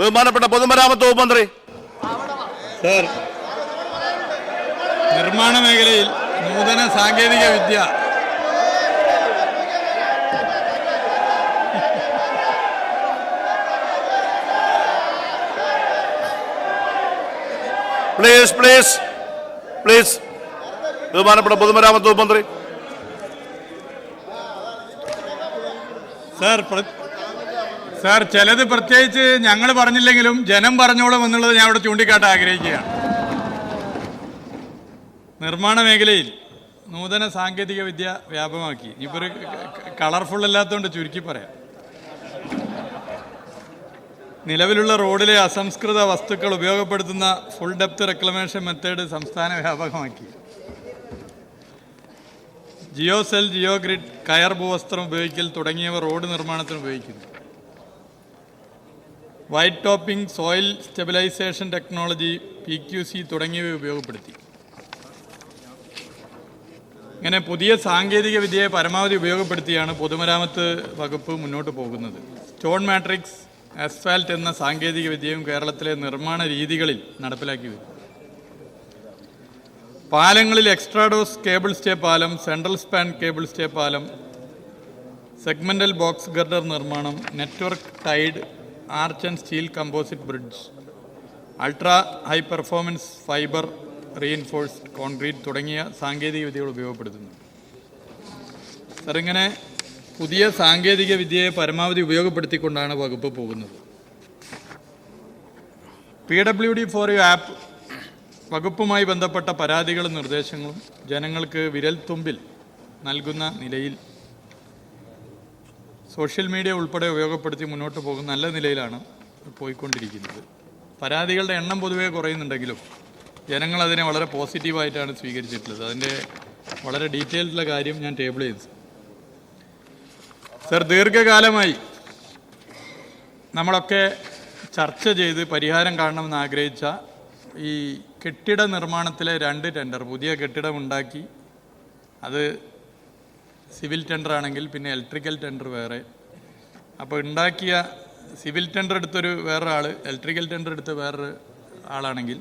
ബഹുമാനപ്പെട്ട പൊതുമരാമത്ത് വകുപ്പ് മന്ത്രി സർ നിർമ്മാണ മേഖലയിൽ നൂതന സാങ്കേതിക വിദ്യ. പ്ലീസ് പ്ലീസ് പ്ലീസ് ബഹുമാനപ്പെട്ട പൊതുമരാമത്ത് വകുപ്പ് മന്ത്രി സർ സർ ചിലത് പ്രത്യേകിച്ച് ഞങ്ങൾ പറഞ്ഞില്ലെങ്കിലും ജനം പറഞ്ഞോളും എന്നുള്ളത് ഞാൻ ഇവിടെ ചൂണ്ടിക്കാട്ടാൻ ആഗ്രഹിക്കുകയാണ്. നിർമ്മാണ മേഖലയിൽ നൂതന സാങ്കേതിക വിദ്യ വ്യാപകമാക്കി. ഇപ്പോൾ ഒരു കളർഫുൾ അല്ലാത്തതുകൊണ്ട് ചുരുക്കി പറയാം. നിലവിലുള്ള റോഡിലെ അസംസ്കൃത വസ്തുക്കൾ ഉപയോഗപ്പെടുത്തുന്ന ഫുൾ ഡെപ്ത് റെക്ലമേഷൻ മെത്തേഡ് സംസ്ഥാന വ്യാപകമാക്കി. ജിയോ സെൽ ജിയോ ഗ്രിഡ് കയർ ഭൂവസ്ത്രം ഉപയോഗിക്കൽ തുടങ്ങിയവ റോഡ് നിർമ്മാണത്തിന് ഉപയോഗിക്കുന്നു. White topping soil stabilisation technology P Q C തുടങ്ങിയവ ഉപയോഗപ്പെടുത്തി. ഇങ്ങനെ പുതിയ സാങ്കേതിക വിദ്യയെ പരമാവധി ഉപയോഗപ്പെടുത്തിയാണ് പൊതുമരാമത്ത് വകുപ്പ് മുന്നോട്ട് പോകുന്നത്. സ്റ്റോൺ മാട്രിക്സ് അസ്ഫാൽറ്റ് എന്ന സാങ്കേതിക വിദ്യയും കേരളത്തിലെ നിർമ്മാണ രീതികളിൽ നടപ്പിലാക്കി വരും. പാലങ്ങളിൽ എക്സ്ട്രാഡോസ് കേബിൾ സ്റ്റേ പാലം സെൻട്രൽ സ്പാൻ കേബിൾ സ്റ്റേ പാലം സെഗ്മെന്റൽ ബോക്സ് ഗർഡർ നിർമ്മാണം network tied arch and steel composite bridge ultra high performance fibre reinforced concrete തുടങ്ങിയ സാങ്കേതിക വിദ്യകൾ ഉപയോഗപ്പെടുത്തുന്നു. സർ ഇങ്ങനെ പുതിയ സാങ്കേതിക വിദ്യയെ പരമാവധി ഉപയോഗപ്പെടുത്തിക്കൊണ്ടാണ് വകുപ്പ് പോകുന്നത്. P W D for U app വകുപ്പുമായി ബന്ധപ്പെട്ട പരാതികളും നിർദ്ദേശങ്ങളും ജനങ്ങൾക്ക് വിരൽത്തുമ്പിൽ നൽകുന്ന നിലയിൽ സോഷ്യൽ മീഡിയ ഉൾപ്പെടെ ഉപയോഗപ്പെടുത്തി മുന്നോട്ട് പോകുന്ന നല്ല നിലയിലാണ് പോയിക്കൊണ്ടിരിക്കുന്നത്. പരാതികളുടെ എണ്ണം പൊതുവേ കുറയുന്നുണ്ടെങ്കിലും ജനങ്ങൾ അതിനെ വളരെ പോസിറ്റീവായിട്ടാണ് സ്വീകരിച്ചിട്ടുള്ളത്. അതിന്റെ വളരെ ഡീറ്റെയിൽഡുള്ള കാര്യം ഞാൻ ടേബിൾ ചെയ്തു. സർ ദീർഘകാലമായി നമ്മളൊക്കെ ചർച്ച ചെയ്ത് പരിഹാരം കാണണമെന്ന് ആഗ്രഹിച്ച ഈ കെട്ടിട നിർമ്മാണത്തിലെ രണ്ട് ടെൻഡർ പുതിയ കെട്ടിടമുണ്ടാക്കി അത് സിവിൽ ടെൻഡർ ആണെങ്കിൽ പിന്നെ ഇലക്ട്രിക്കൽ ടെൻഡർ വേറെ. അപ്പോൾ ഉണ്ടാക്കിയ സിവിൽ ടെൻഡർ എടുത്തൊരു വേറൊരാൾ ഇലക്ട്രിക്കൽ ടെൻഡർ എടുത്ത വേറൊരു ആളാണെങ്കിൽ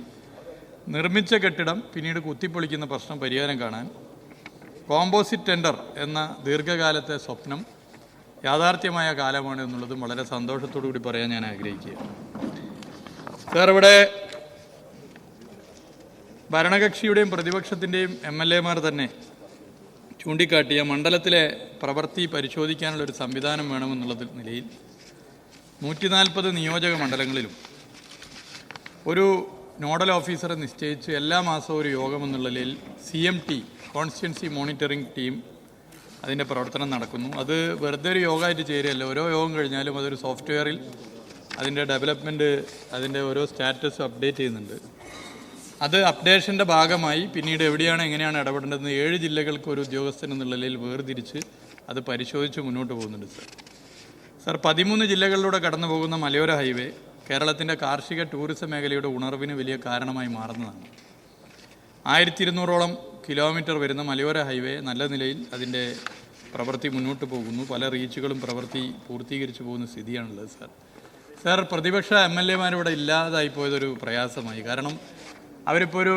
നിർമ്മിച്ച കെട്ടിടം പിന്നീട് കുത്തിപ്പൊളിക്കുന്ന പ്രശ്നം പരിഹാരം കാണാൻ കോമ്പോസിറ്റ് ടെൻഡർ എന്ന ദീർഘകാലത്തെ സ്വപ്നം യാഥാർത്ഥ്യമായ കാലമാണ് എന്നുള്ളത് വളരെ സന്തോഷത്തോടു കൂടി പറയാൻ ഞാൻ ആഗ്രഹിക്കുക. സാർ ഇവിടെ ഭരണകക്ഷിയുടെയും പ്രതിപക്ഷത്തിന്റെയും എം എൽ എമാർ തന്നെ ചൂണ്ടിക്കാട്ടിയ മണ്ഡലത്തിലെ പ്രവൃത്തി പരിശോധിക്കാനുള്ള ഒരു സംവിധാനം വേണമെന്നുള്ള നിലയിൽ നൂറ്റി നാൽപ്പത് നിയോജക മണ്ഡലങ്ങളിലും ഒരു നോഡൽ ഓഫീസറെ നിശ്ചയിച്ച് എല്ലാ മാസവും ഒരു യോഗം എന്നുള്ള നിലയിൽ C M T constituency monitoring team അതിന്റെ പ്രവർത്തനം നടക്കുന്നു. അത് വെറുതെ ഒരു യോഗമായിട്ട് ചേരുകയല്ല. ഓരോ യോഗം കഴിഞ്ഞാലും അതൊരു സോഫ്റ്റ്വെയറിൽ അതിന്റെ ഡെവലപ്മെന്റ് അതിന്റെ ഓരോ സ്റ്റാറ്റസ് അപ്ഡേറ്റ് ചെയ്യുന്നുണ്ട്. അത് അപ്ഡേഷന്റെ ഭാഗമായി പിന്നീട് എവിടെയാണ് എങ്ങനെയാണ് ഇടപെടേണ്ടതെന്ന് ഏഴ് ജില്ലകൾക്ക് ഒരു ഉദ്യോഗസ്ഥൻ എന്നുള്ള നിലയിൽ വേർതിരിച്ച് അത് പരിശോധിച്ച് മുന്നോട്ട് പോകുന്നുണ്ട് സർ. സർ പതിമൂന്ന് ജില്ലകളിലൂടെ കടന്നു പോകുന്ന മലയോര ഹൈവേ കേരളത്തിന്റെ കാർഷിക ടൂറിസം മേഖലയുടെ ഉണർവിന് വലിയ കാരണമായി മാറുന്നതാണ്. ആയിരത്തി ഇരുന്നൂറോളം കിലോമീറ്റർ വരുന്ന മലയോര ഹൈവേ നല്ല നിലയിൽ അതിന്റെ പ്രവൃത്തി മുന്നോട്ട് പോകുന്നു. പല റീച്ചുകളും പ്രവൃത്തി പൂർത്തീകരിച്ചു പോകുന്ന സ്ഥിതിയാണുള്ളത് സാർ. സാർ പ്രതിപക്ഷ എം എൽ എമാരിവിടെ ഇല്ലാതായി പോയതൊരു പ്രയാസമായി. കാരണം അവരിപ്പോൾ ഒരു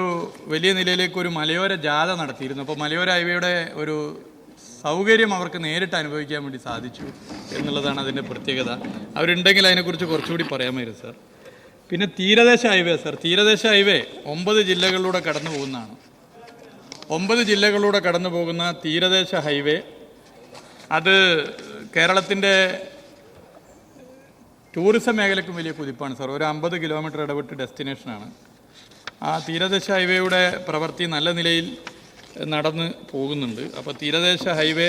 വലിയ നിലയിലേക്ക് ഒരു മലയോര ജാഥ നടത്തിയിരുന്നു. അപ്പോൾ മലയോര ഹൈവേയുടെ ഒരു സൗകര്യം അവർക്ക് നേരിട്ട് അനുഭവിക്കാൻ വേണ്ടി സാധിച്ചു എന്നുള്ളതാണ് അതിന്റെ പ്രത്യേകത. അവരുണ്ടെങ്കിൽ അതിനെക്കുറിച്ച് കുറച്ചുകൂടി പറയാമായിരുന്നു സാർ. പിന്നെ തീരദേശ ഹൈവേ സാർ. തീരദേശ ഹൈവേ ഒമ്പത് ജില്ലകളിലൂടെ കടന്നു പോകുന്നതാണ് ഒമ്പത് ജില്ലകളിലൂടെ കടന്നു പോകുന്ന തീരദേശ ഹൈവേ അത് കേരളത്തിന്റെ ടൂറിസം മേഖലയ്ക്കും വലിയ കുതിപ്പാണ് സാർ. ഒരു അമ്പത് കിലോമീറ്റർ ഇടവിട്ട് ഡെസ്റ്റിനേഷനാണ്. ആ തീരദേശ ഹൈവേയുടെ പ്രവൃത്തി നല്ല നിലയിൽ നടന്ന് പോകുന്നുണ്ട്. അപ്പോൾ തീരദേശ ഹൈവേ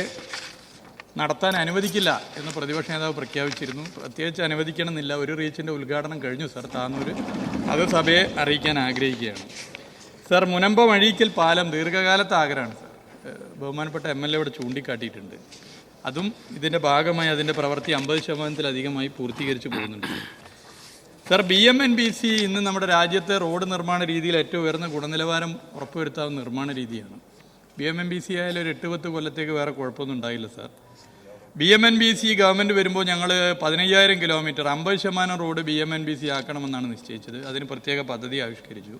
നടത്താൻ അനുവദിക്കില്ല എന്ന് പ്രതിപക്ഷ നേതാവ് പ്രഖ്യാപിച്ചിരുന്നു. പ്രത്യേകിച്ച് അനുവദിക്കണമെന്നില്ല. ഒരു റീച്ചിന്റെ ഉദ്ഘാടനം കഴിഞ്ഞു സർ. താന്നൂർ അത് സഭയെ അറിയിക്കാൻ ആഗ്രഹിക്കുകയാണ്. സർ മുനമ്പ വഴിക്കൽ പാലം ദീർഘകാലത്തെ ആഗ്രഹമാണ് സാർ. ബഹുമാനപ്പെട്ട എം എൽ എ ഇവിടെ ചൂണ്ടിക്കാട്ടിയിട്ടുണ്ട്. അതും ഇതിന്റെ ഭാഗമായി അതിന്റെ പ്രവൃത്തി അമ്പത് ശതമാനത്തിലധികമായി പൂർത്തീകരിച്ചു പോകുന്നുണ്ട്. Sir B M N B C ഇന്ന് നമ്മുടെ രാജ്യത്തെ റോഡ് നിർമ്മാണ രീതിയിൽ ഏറ്റവും ഉയർന്ന ഗുണനിലവാരം ഉറപ്പുവരുത്താവുന്ന നിർമ്മാണ രീതിയാണ്. B M N B C ആയാലും ഒരു എട്ട് പത്ത് കൊല്ലത്തേക്ക് വേറെ കുഴപ്പമൊന്നും ഉണ്ടായില്ല sir. B M N B C government വരുമ്പോൾ ഞങ്ങൾ പതിനയ്യായിരം കിലോമീറ്റർ അമ്പത് ശതമാനം road B M N B C ആക്കണമെന്നാണ് നിശ്ചയിച്ചത്. അതിന് പ്രത്യേക പദ്ധതി ആവിഷ്കരിച്ചു.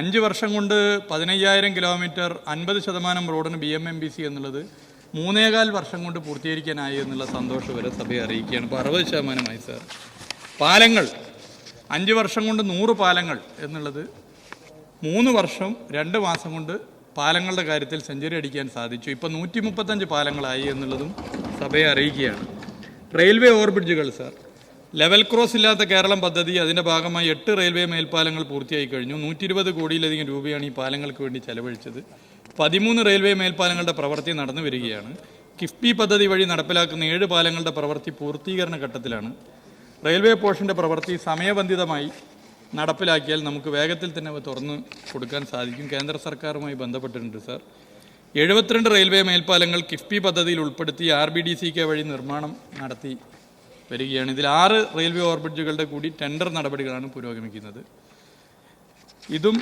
അഞ്ച് വർഷം കൊണ്ട് പതിനയ്യായിരം കിലോമീറ്റർ അൻപത് ശതമാനം റോഡിന് B M M B C എന്നുള്ളത് മൂന്നേകാൽ വർഷം കൊണ്ട് പൂർത്തീകരിക്കാനായി എന്നുള്ള സന്തോഷം വരെ സഭയെ അറിയിക്കുകയാണ്. ഇപ്പോൾ അറുപത് ശതമാനമായി സർ. പാലങ്ങൾ അഞ്ച് വർഷം കൊണ്ട് നൂറ് പാലങ്ങൾ എന്നുള്ളത് മൂന്ന് വർഷം രണ്ട് മാസം കൊണ്ട് പാലങ്ങളുടെ കാര്യത്തിൽ സെഞ്ചുറി അടിക്കാൻ സാധിച്ചു. ഇപ്പോൾ നൂറ്റി മുപ്പത്തഞ്ച് പാലങ്ങളായി എന്നുള്ളതും സഭയെ അറിയിക്കുകയാണ്. റെയിൽവേ ഓവർബ്രിഡ്ജുകൾ സാർ. ലെവൽ ക്രോസ് ഇല്ലാത്ത കേരളം പദ്ധതി അതിന്റെ ഭാഗമായി എട്ട് റെയിൽവേ മേൽപ്പാലങ്ങൾ പൂർത്തിയായി കഴിഞ്ഞു. നൂറ്റി ഇരുപത് കോടിയിലധികം രൂപയാണ് ഈ പാലങ്ങൾക്ക് വേണ്ടി ചെലവഴിച്ചത്. പതിമൂന്ന് റെയിൽവേ മേൽപ്പാലങ്ങളുടെ പ്രവൃത്തി നടന്നു വരികയാണ് കിഫ്ബി പദ്ധതി വഴി നടപ്പിലാക്കുന്ന ഏഴ് പാലങ്ങളുടെ പ്രവൃത്തി പൂർത്തീകരണ ഘട്ടത്തിലാണ്. റെയിൽവേ പോർഷന്റെ പ്രവൃത്തി സമയബന്ധിതമായി നടപ്പിലാക്കിയാൽ നമുക്ക് വേഗത്തിൽ തന്നെ തുറന്ന് കൊടുക്കാൻ സാധിക്കും. കേന്ദ്ര സർക്കാരുമായി ബന്ധപ്പെട്ടിട്ടുണ്ട് സാർ. എഴുപത്തിരണ്ട് റെയിൽവേ മേൽപ്പാലങ്ങൾ കിഫ്ബി പദ്ധതിയിൽ ഉൾപ്പെടുത്തി R B D C K വഴി നിർമ്മാണം നടത്തി വരികയാണ്. ഇതിൽ ആറ് റെയിൽവേ ഓവർബ്രിഡ്ജുകളുടെ കൂടി ടെൻഡർ നടപടികളാണ് പുരോഗമിക്കുന്നത്. ഇതും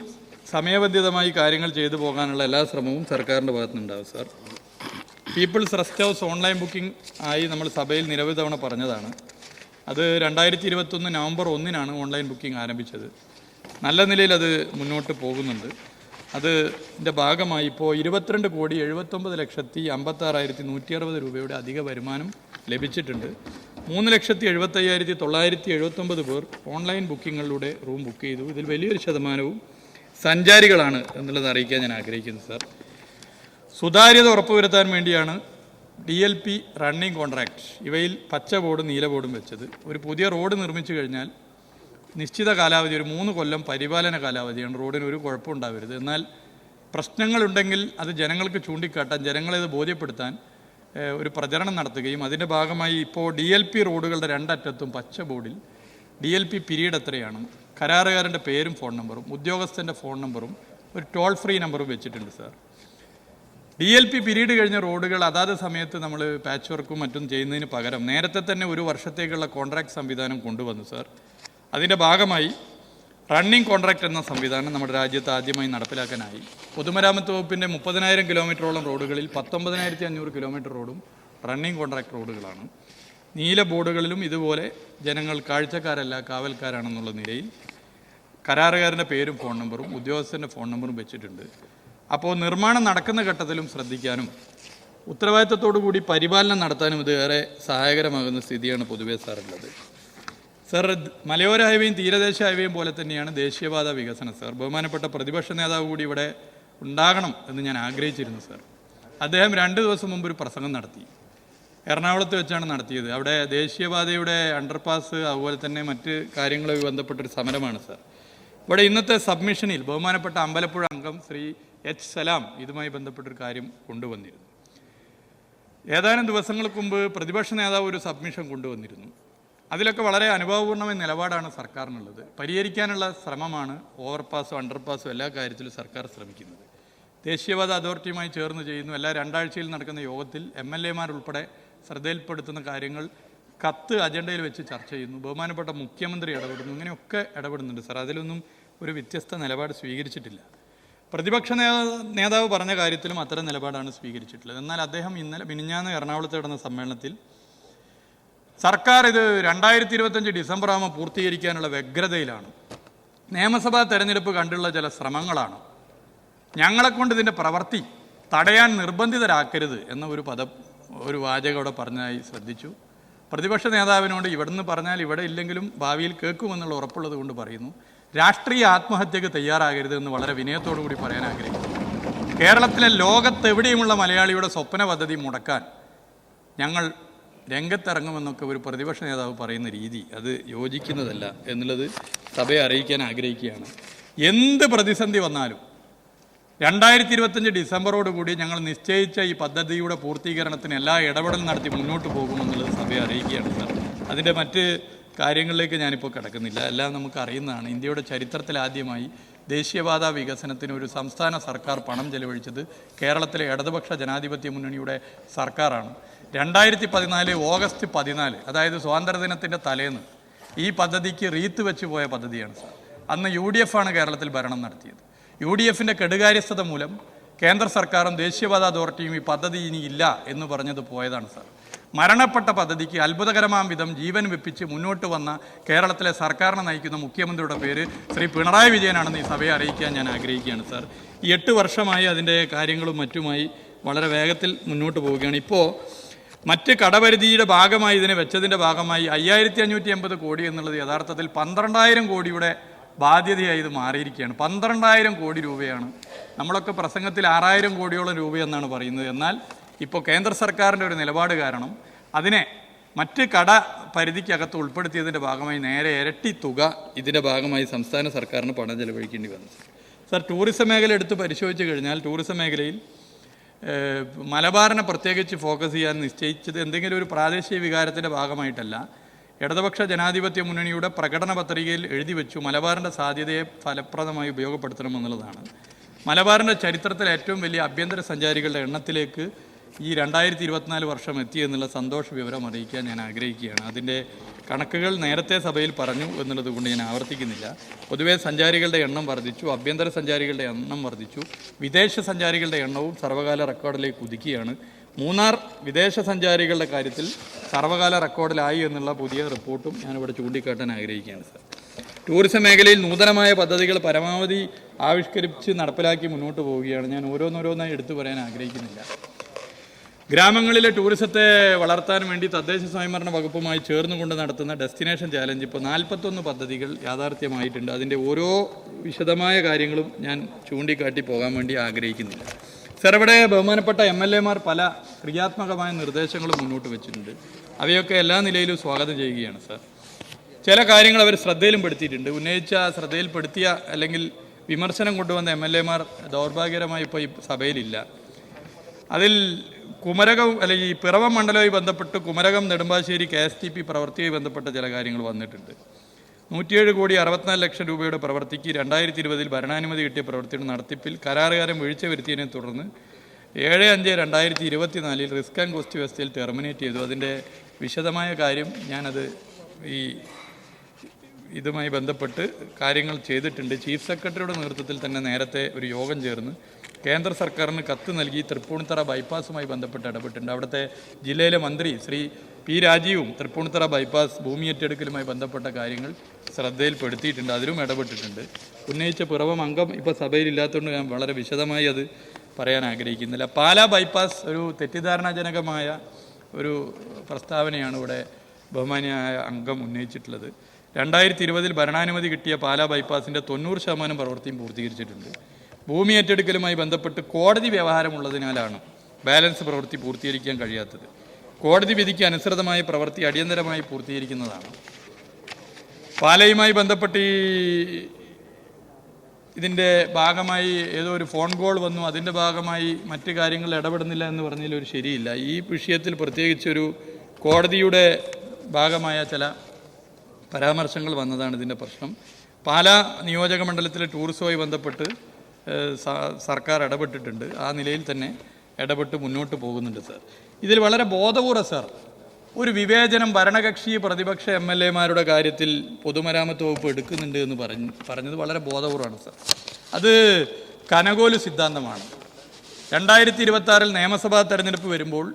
സമയബന്ധിതമായി കാര്യങ്ങൾ ചെയ്തു പോകാനുള്ള എല്ലാ ശ്രമവും സർക്കാരിന്റെ ഭാഗത്തുനിന്നുണ്ടാവും sir. People's rest house online booking ആയി നമ്മൾ സഭയിൽ നിരവധി തവണ പറഞ്ഞതാണ്. അത് രണ്ടായിരത്തി ഇരുപത്തൊന്ന് നവംബർ ഒന്നിനാണ് ഓൺലൈൻ ബുക്കിംഗ് ആരംഭിച്ചത്. നല്ല നിലയിൽ അത് മുന്നോട്ട് പോകുന്നുണ്ട്. അതിന്റെ ഭാഗമായി ഇപ്പോൾ ഇരുപത്തിരണ്ട് കോടി എഴുപത്തൊമ്പത് ലക്ഷത്തി അമ്പത്താറായിരത്തി നൂറ്റി അറുപത് രൂപയുടെ അധിക വരുമാനം ലഭിച്ചിട്ടുണ്ട്. മൂന്ന് ലക്ഷത്തി എഴുപത്തയ്യായിരത്തി തൊള്ളായിരത്തി എഴുപത്തൊമ്പത് പേർ ഓൺലൈൻ ബുക്കിങ്ങുകളിലൂടെ റൂം ബുക്ക് ചെയ്തു. ഇതിൽ വലിയൊരു ശതമാനവും സഞ്ചാരികളാണ് എന്നുള്ളത് അറിയിക്കാൻ ഞാൻ ആഗ്രഹിക്കുന്നു സാർ. സുതാര്യത ഉറപ്പുവരുത്താൻ വേണ്ടിയാണ് D L P running contract ഇവയിൽ പച്ച ബോർഡും നീല ബോർഡും വെച്ചത്. ഒരു പുതിയ റോഡ് നിർമ്മിച്ചു കഴിഞ്ഞാൽ നിശ്ചിത കാലാവധി ഒരു മൂന്ന് കൊല്ലം പരിപാലന കാലാവധിയാണ് റോഡിന് ഒരു കുഴപ്പമുണ്ടാവരുത് എന്നാൽ പ്രശ്നങ്ങളുണ്ടെങ്കിൽ അത് ജനങ്ങൾക്ക് ചൂണ്ടിക്കാട്ടാൻ ജനങ്ങളെ അത് ബോധ്യപ്പെടുത്താൻ ഒരു പ്രചരണം നടത്തുകയും അതിന്റെ ഭാഗമായി ഇപ്പോൾ ഡി എൽ പി റോഡുകളുടെ രണ്ടറ്റത്തും പച്ച ബോർഡിൽ ഡി എൽ പി പിരീഡ് എത്രയാണ്? കരാറുകാരന്റെ പേരും ഫോൺ നമ്പറും ഉദ്യോഗസ്ഥന്റെ ഫോൺ നമ്പറും ഒരു ടോൾ ഫ്രീ നമ്പറും വെച്ചിട്ടുണ്ട് sir D L P period കഴിഞ്ഞ റോഡുകൾ അതാത് സമയത്ത് നമ്മൾ പാച്ച് വർക്കും മറ്റും ചെയ്യുന്നതിന് പകരം നേരത്തെ തന്നെ ഒരു വർഷത്തേക്കുള്ള കോൺട്രാക്ട് സംവിധാനം കൊണ്ടുവന്നു സർ അതിന്റെ ഭാഗമായി റണ്ണിംഗ് കോൺട്രാക്റ്റ് എന്ന സംവിധാനം നമ്മുടെ രാജ്യത്ത് ആദ്യമായി നടപ്പിലാക്കാനായി. പൊതുമരാമത്ത് വകുപ്പിന്റെ മുപ്പതിനായിരം കിലോമീറ്ററോളം റോഡുകളിൽ പത്തൊമ്പതിനായിരത്തി അഞ്ഞൂറ് കിലോമീറ്റർ റോഡും റണ്ണിംഗ് കോൺട്രാക്ട് റോഡുകളാണ്. നീല ബോർഡുകളിലും ഇതുപോലെ ജനങ്ങൾ കാഴ്ചക്കാരല്ല കാവൽക്കാരാണെന്നുള്ള നിലയിൽ കരാറുകാരന്റെ പേരും ഫോൺ നമ്പറും ഉദ്യോഗസ്ഥന്റെ ഫോൺ നമ്പറും വെച്ചിട്ടുണ്ട്. അപ്പോൾ നിർമ്മാണം നടക്കുന്ന ഘട്ടത്തിലും ശ്രദ്ധിക്കാനും ഉത്തരവാദിത്തത്തോടു കൂടി പരിപാലനം നടത്താനും ഇത് ഏറെ സഹായകരമാകുന്ന സ്ഥിതിയാണ് പൊതുവെ സാറുള്ളത് സർ മലയോര ഹൈവേയും തീരദേശ ഹൈവേയും പോലെ തന്നെയാണ് ദേശീയപാത വികസനം സർ ബഹുമാനപ്പെട്ട പ്രതിപക്ഷ നേതാവ് കൂടി ഇവിടെ ഉണ്ടാകണം എന്ന് ഞാൻ ആഗ്രഹിച്ചിരുന്നു സർ അദ്ദേഹം രണ്ട് ദിവസം മുമ്പ് ഒരു പ്രസംഗം നടത്തി. എറണാകുളത്ത് വെച്ചാണ് നടത്തിയത്. അവിടെ ദേശീയപാതയുടെ അണ്ടർപാസ് അതുപോലെ തന്നെ മറ്റ് കാര്യങ്ങളുമായി ബന്ധപ്പെട്ടൊരു സമരമാണ് സർ ഇവിടെ ഇന്നത്തെ സബ്മിഷനിൽ ബഹുമാനപ്പെട്ട അമ്പലപ്പുഴ അംഗം ശ്രീ എച്ച് സലാം ഇതുമായി ബന്ധപ്പെട്ടൊരു കാര്യം കൊണ്ടുവന്നിരുന്നു. ഏതാനും ദിവസങ്ങൾക്ക് മുമ്പ് പ്രതിപക്ഷ നേതാവ് ഒരു സബ്മിഷൻ കൊണ്ടുവന്നിരുന്നു. അതിലൊക്കെ വളരെ അനുഭവപൂർണമായ നിലപാടാണ് സർക്കാരിനുള്ളത്. പരിഹരിക്കാനുള്ള ശ്രമമാണ് ഓവർപാസും അണ്ടർപാസും എല്ലാ കാര്യത്തിലും സർക്കാർ ശ്രമിക്കുന്നത്. ദേശീയവാദ അതോറിറ്റിയുമായി ചേർന്ന് ചെയ്യുന്നു. എല്ലാ രണ്ടാഴ്ചയിൽ നടക്കുന്ന യോഗത്തിൽ എം എൽ എമാരുൾപ്പെടെ ശ്രദ്ധയിൽപ്പെടുത്തുന്ന കാര്യങ്ങൾ കത്ത് അജണ്ടയിൽ വെച്ച് ചർച്ച ചെയ്യുന്നു. ബഹുമാനപ്പെട്ട മുഖ്യമന്ത്രി ഇടപെടുന്നു. ഇങ്ങനെയൊക്കെ ഇടപെടുന്നുണ്ട് സാർ. അതിലൊന്നും ഒരു വ്യത്യസ്ത നിലപാട് സ്വീകരിച്ചിട്ടില്ല. പ്രതിപക്ഷ നേതാവ് പറഞ്ഞ കാര്യത്തിലും അത്തരം നിലപാടാണ് സ്വീകരിച്ചിട്ടുള്ളത്. എന്നാൽ അദ്ദേഹം ഇന്നലെ മിനിഞ്ഞാന്ന് എറണാകുളത്ത് നടന്ന സമ്മേളനത്തിൽ സർക്കാർ ഇത് രണ്ടായിരത്തി ഇരുപത്തഞ്ച് ഡിസംബർ ആകുമ്പോൾ പൂർത്തീകരിക്കാനുള്ള വ്യഗ്രതയിലാണ്. നിയമസഭാ തെരഞ്ഞെടുപ്പ് കണ്ടുള്ള ചില ശ്രമങ്ങളാണ്. ഞങ്ങളെക്കൊണ്ട് ഇതിന്റെ പ്രവൃത്തി തടയാൻ നിർബന്ധിതരാക്കരുത് എന്ന ഒരു പദം ഒരു വാചകം അവിടെ പറഞ്ഞതായി ശ്രദ്ധിച്ചു. പ്രതിപക്ഷ നേതാവിനോട് ഇവിടുന്ന് പറഞ്ഞാൽ ഇവിടെ ഇല്ലെങ്കിലും ഭാവിയിൽ കേൾക്കുമെന്നുള്ള ഉറപ്പുള്ളത് കൊണ്ട് പറയുന്നു. രാഷ്ട്രീയ ആത്മഹത്യക്ക് തയ്യാറാകരുത് എന്ന് വളരെ വിനയത്തോടു കൂടി പറയാൻ ആഗ്രഹിക്കുന്നു. കേരളത്തിലെ ലോകത്തെവിടെയുമുള്ള മലയാളിയുടെ സ്വപ്ന പദ്ധതി മുടക്കാൻ ഞങ്ങൾ രംഗത്തിറങ്ങുമെന്നൊക്കെ ഒരു പ്രതിപക്ഷ നേതാവ് പറയുന്ന രീതി അത് യോജിക്കുന്നതല്ല എന്നുള്ളത് സഭയെ അറിയിക്കാൻ ആഗ്രഹിക്കുകയാണ്. എന്ത് പ്രതിസന്ധി വന്നാലും രണ്ടായിരത്തി ഇരുപത്തഞ്ച് ഡിസംബറോട് കൂടി ഞങ്ങൾ നിശ്ചയിച്ച ഈ പദ്ധതിയുടെ പൂർത്തീകരണത്തിന് എല്ലാ ഇടപെടൽ നടത്തി മുന്നോട്ട് പോകുമെന്നുള്ളത് സഭയെ അറിയിക്കുകയാണ് സാർ. അതിന്റെ മറ്റ് കാര്യങ്ങളിലേക്ക് ഞാനിപ്പോൾ കിടക്കുന്നില്ല. എല്ലാം നമുക്ക് അറിയുന്നതാണ് ഇന്ത്യയുടെ ചരിത്രത്തിൽ ആദ്യമായി ദേശീയപാത വികസനത്തിന് ഒരു സംസ്ഥാന സർക്കാർ പണം ചെലവഴിച്ചത് കേരളത്തിലെ ഇടതുപക്ഷ ജനാധിപത്യ മുന്നണിയുടെ സർക്കാരാണ്. രണ്ടായിരത്തി പതിനാല് ഓഗസ്റ്റ് പതിനാല് അതായത് സ്വാതന്ത്ര്യദിനത്തിന്റെ തലേന്ന് ഈ പദ്ധതിക്ക് റീത്ത് വെച്ച് പോയ പദ്ധതിയാണ് സാർ. അന്ന് യു ഡി എഫ് ആണ് കേരളത്തിൽ ഭരണം നടത്തിയത്. യു ഡി എഫിന്റെ കെടുകാര്യസ്ഥത മൂലം കേന്ദ്ര സർക്കാരും ദേശീയപാത അതോറിറ്റിയും ഈ പദ്ധതി ഇനി ഇല്ല എന്ന് പറഞ്ഞത് പോയതാണ് സാർ. മരണപ്പെട്ട പദ്ധതിക്ക് അത്ഭുതകരമാം വിധം ജീവൻ വെപ്പിച്ച് മുന്നോട്ട് വന്ന കേരളത്തിലെ സർക്കാരിനെ നയിക്കുന്ന മുഖ്യമന്ത്രിയുടെ പേര് ശ്രീ പിണറായി വിജയനാണെന്ന് ഈ സഭയെ അറിയിക്കാൻ ഞാൻ ആഗ്രഹിക്കുകയാണ് സാർ. ഈ എട്ട് വർഷമായി അതിന്റെ കാര്യങ്ങളും മറ്റുമായി വളരെ വേഗത്തിൽ മുന്നോട്ട് പോവുകയാണ്. ഇപ്പോൾ മറ്റ് കടപരിധിയുടെ ഭാഗമായി ഇതിനെ വെച്ചതിന്റെ ഭാഗമായി അയ്യായിരത്തി അഞ്ഞൂറ്റി എൺപത് കോടി എന്നുള്ളത് യഥാർത്ഥത്തിൽ പന്ത്രണ്ടായിരം കോടിയുടെ ബാധ്യതയായി ഇത് മാറിയിരിക്കുകയാണ്. പന്ത്രണ്ടായിരം കോടി രൂപയാണ് നമ്മളൊക്കെ പ്രസംഗത്തിൽ ആറായിരം കോടിയോളം രൂപയെന്നാണ് പറയുന്നത്. എന്നാൽ ഇപ്പോൾ കേന്ദ്ര സർക്കാരിന്റെ ഒരു നിലപാട് കാരണം അതിനെ മറ്റ് കട പരിധിക്കകത്ത് ഉൾപ്പെടുത്തിയതിന്റെ ഭാഗമായി നേരെ ഇരട്ടി തുക ഇതിന്റെ ഭാഗമായി സംസ്ഥാന സർക്കാരിന് പണം ചെലവഴിക്കേണ്ടി വന്നു. സർ ടൂറിസം മേഖല എടുത്ത് പരിശോധിച്ച് കഴിഞ്ഞാൽ ടൂറിസം മേഖലയിൽ മലബാറിനെ പ്രത്യേകിച്ച് ഫോക്കസ് ചെയ്യാൻ നിശ്ചയിച്ചത് എന്തെങ്കിലും ഒരു പ്രാദേശിക വികാരത്തിന്റെ ഭാഗമായിട്ടല്ല. ഇടതുപക്ഷ ജനാധിപത്യ മുന്നണിയുടെ പ്രകടന പത്രികയിൽ എഴുതി വെച്ചു മലബാറിന്റെ സാധ്യതയെ ഫലപ്രദമായി ഉപയോഗപ്പെടുത്തണമെന്നുള്ളതാണ് മലബാറിന്റെ ചരിത്രത്തിലെ ഏറ്റവും വലിയ ആഭ്യന്തര സഞ്ചാരികളുടെ എണ്ണത്തിലേക്ക് ഈ രണ്ടായിരത്തി ഇരുപത്തിനാല് വർഷം എത്തിയെന്നുള്ള സന്തോഷ വിവരം അറിയിക്കാൻ ഞാൻ ആഗ്രഹിക്കുകയാണ്. അതിന്റെ കണക്കുകൾ നേരത്തെ സഭയിൽ പറഞ്ഞു എന്നുള്ളത് കൊണ്ട് ഞാൻ ആവർത്തിക്കുന്നില്ല. പൊതുവെ സഞ്ചാരികളുടെ എണ്ണം വർദ്ധിച്ചു ആഭ്യന്തര സഞ്ചാരികളുടെ എണ്ണം വർദ്ധിച്ചു വിദേശ സഞ്ചാരികളുടെ എണ്ണവും സർവകാല റെക്കോർഡിലേക്ക് കുതിക്കുകയാണ്. മൂന്നാർ വിദേശ സഞ്ചാരികളുടെ കാര്യത്തിൽ സർവകാല റെക്കോർഡിലായി എന്നുള്ള പുതിയ റിപ്പോർട്ടും ഞാനിവിടെ ചൂണ്ടിക്കാട്ടാൻ ആഗ്രഹിക്കുകയാണ് സർ. ടൂറിസം മേഖലയിൽ നൂതനമായ പദ്ധതികൾ പരമാവധി ആവിഷ്കരിച്ച് നടപ്പിലാക്കി മുന്നോട്ട് പോവുകയാണ്. ഞാൻ ഓരോന്നോരോന്നായി എടുത്തു പറയാൻ ആഗ്രഹിക്കുന്നില്ല. ഗ്രാമങ്ങളിലെ ടൂറിസത്തെ വളർത്താൻ വേണ്ടി തദ്ദേശ സ്വയംഭരണ വകുപ്പുമായി ചേർന്നുകൊണ്ട് നടത്തുന്ന ഡെസ്റ്റിനേഷൻ ചാലഞ്ച് ഇപ്പോൾ നാൽപ്പത്തൊന്ന് പദ്ധതികൾ യാഥാർത്ഥ്യമായിട്ടുണ്ട്. അതിന്റെ ഓരോ വിശദമായ കാര്യങ്ങളും ഞാൻ ചൂണ്ടിക്കാട്ടി പോകാൻ വേണ്ടി ആഗ്രഹിക്കുന്നില്ല. സർ ഇവിടെ ബഹുമാനപ്പെട്ട എം എൽ എമാർ പല ക്രിയാത്മകമായ നിർദ്ദേശങ്ങളും മുന്നോട്ട് വെച്ചിട്ടുണ്ട്. അവയൊക്കെ എല്ലാ നിലയിലും സ്വാഗതം ചെയ്യുകയാണ് സാർ. ചില കാര്യങ്ങൾ അവർ ശ്രദ്ധയിലും പെടുത്തിയിട്ടുണ്ട്. ഉന്നയിച്ച ശ്രദ്ധയിൽപ്പെടുത്തിയ അല്ലെങ്കിൽ വിമർശനം കൊണ്ടുവന്ന എം എൽ എമാർ ദൗർഭാഗ്യകരമായി ഇപ്പോൾ ഈ സഭയിലില്ല. അതിൽ കുമരകം അല്ലെങ്കിൽ ഈ പിറവം മണ്ഡലവുമായി ബന്ധപ്പെട്ട് Kumarakom Nedumbassery K S T P പ്രവൃത്തിയുമായി ബന്ധപ്പെട്ട ചില കാര്യങ്ങൾ വന്നിട്ടുണ്ട്. നൂറ്റിയേഴ് കോടി അറുപത്തിനാല് ലക്ഷം രൂപയുടെ പ്രവൃത്തിക്ക് രണ്ടായിരത്തി ഇരുപതിൽ ഭരണാനുമതി കിട്ടിയ പ്രവൃത്തിയുടെ നടത്തിപ്പിൽ കരാറുകാരൻ വീഴ്ച വരുത്തിയതിനെ തുടർന്ന് ഏഴ് അഞ്ച് രണ്ടായിരത്തി ഇരുപത്തിനാലിൽ റിസ്ക് ആൻഡ് കോസ്റ്റ് വ്യവസ്ഥയിൽ ടെർമിനേറ്റ് ചെയ്തു. അതിന്റെ വിശദമായ കാര്യം ഞാനത് ഈ ഇതുമായി ബന്ധപ്പെട്ട് കാര്യങ്ങൾ ചെയ്തിട്ടുണ്ട്. ചീഫ് സെക്രട്ടറിയുടെ നേതൃത്വത്തിൽ തന്നെ നേരത്തെ ഒരു യോഗം ചേർന്ന് കേന്ദ്ര സർക്കാരിന് കത്ത് നൽകി തൃപ്പൂണിത്തറ ബൈപ്പാസുമായി ബന്ധപ്പെട്ട് ഇടപെട്ടിട്ടുണ്ട്. അവിടുത്തെ ജില്ലയിലെ മന്ത്രി ശ്രീ പി രാജീവും തൃപ്പൂണിത്തറ ബൈപ്പാസ് ഭൂമി ഏറ്റെടുക്കലുമായി ബന്ധപ്പെട്ട കാര്യങ്ങൾ ശ്രദ്ധയിൽപ്പെടുത്തിയിട്ടുണ്ട്. അതിലും ഇടപെട്ടിട്ടുണ്ട്. ഉന്നയിച്ച പിറവം അംഗം ഇപ്പോൾ സഭയിലില്ലാത്തതുകൊണ്ട് ഞാൻ വളരെ വിശദമായി അത് പറയാൻ ആഗ്രഹിക്കുന്നില്ല. പാലാ ബൈപ്പാസ് ഒരു തെറ്റിദ്ധാരണാജനകമായ ഒരു പ്രസ്താവനയാണ് ഇവിടെ ബഹുമാനിയായ അംഗം ഉന്നയിച്ചിട്ടുള്ളത്. രണ്ടായിരത്തി ഇരുപതിൽ ഭരണാനുമതി കിട്ടിയ പാലാ ബൈപ്പാസിന്റെ തൊണ്ണൂറ് ശതമാനം പ്രവൃത്തിയും പൂർത്തീകരിച്ചിട്ടുണ്ട്. ഭൂമി ഏറ്റെടുക്കലുമായി ബന്ധപ്പെട്ട് കോടതി വ്യവഹാരമുള്ളതിനാലാണ് ബാലൻസ് പ്രവൃത്തി പൂർത്തീകരിക്കാൻ കഴിയാത്തത്. കോടതി വിധിക്ക് അനുസൃതമായ പ്രവൃത്തി അടിയന്തരമായി പൂർത്തീകരിക്കുന്നതാണ്. പാലയുമായി ബന്ധപ്പെട്ട് ഈ ഇതിന്റെ ഭാഗമായി ഏതോ ഒരു ഫോൺ കോൾ വന്നു. അതിന്റെ ഭാഗമായി മറ്റു കാര്യങ്ങളിൽ ഇടപെടുന്നില്ല എന്ന് പറഞ്ഞതിൽ ഒരു ശരിയില്ല. ഈ വിഷയത്തിൽ പ്രത്യേകിച്ചൊരു കോടതിയുടെ ഭാഗമായ ചില പരാമർശങ്ങൾ വന്നതാണ് ഇതിന്റെ പ്രശ്നം. പാലാ നിയോജക മണ്ഡലത്തിലെ ടൂറിസവുമായി ബന്ധപ്പെട്ട് സർക്കാർ ഇടപെട്ടിട്ടുണ്ട്. ആ നിലയിൽ തന്നെ ഇടപെട്ട് മുന്നോട്ട് പോകുന്നുണ്ട് സാർ. ഇതിൽ വളരെ ബോധപൂർവം സാർ ഒരു വിവേചനം ഭരണകക്ഷി പ്രതിപക്ഷ എം എൽ എമാരുടെ കാര്യത്തിൽ പൊതുമരാമത്ത് വകുപ്പ് എടുക്കുന്നുണ്ട് എന്ന് പറഞ്ഞ് പറഞ്ഞത് വളരെ ബോധപൂർവമാണ് സാർ. അത് കനകോൽ സിദ്ധാന്തമാണ്. രണ്ടായിരത്തി ഇരുപത്തി നിയമസഭാ തെരഞ്ഞെടുപ്പ് വരുമ്പോൾ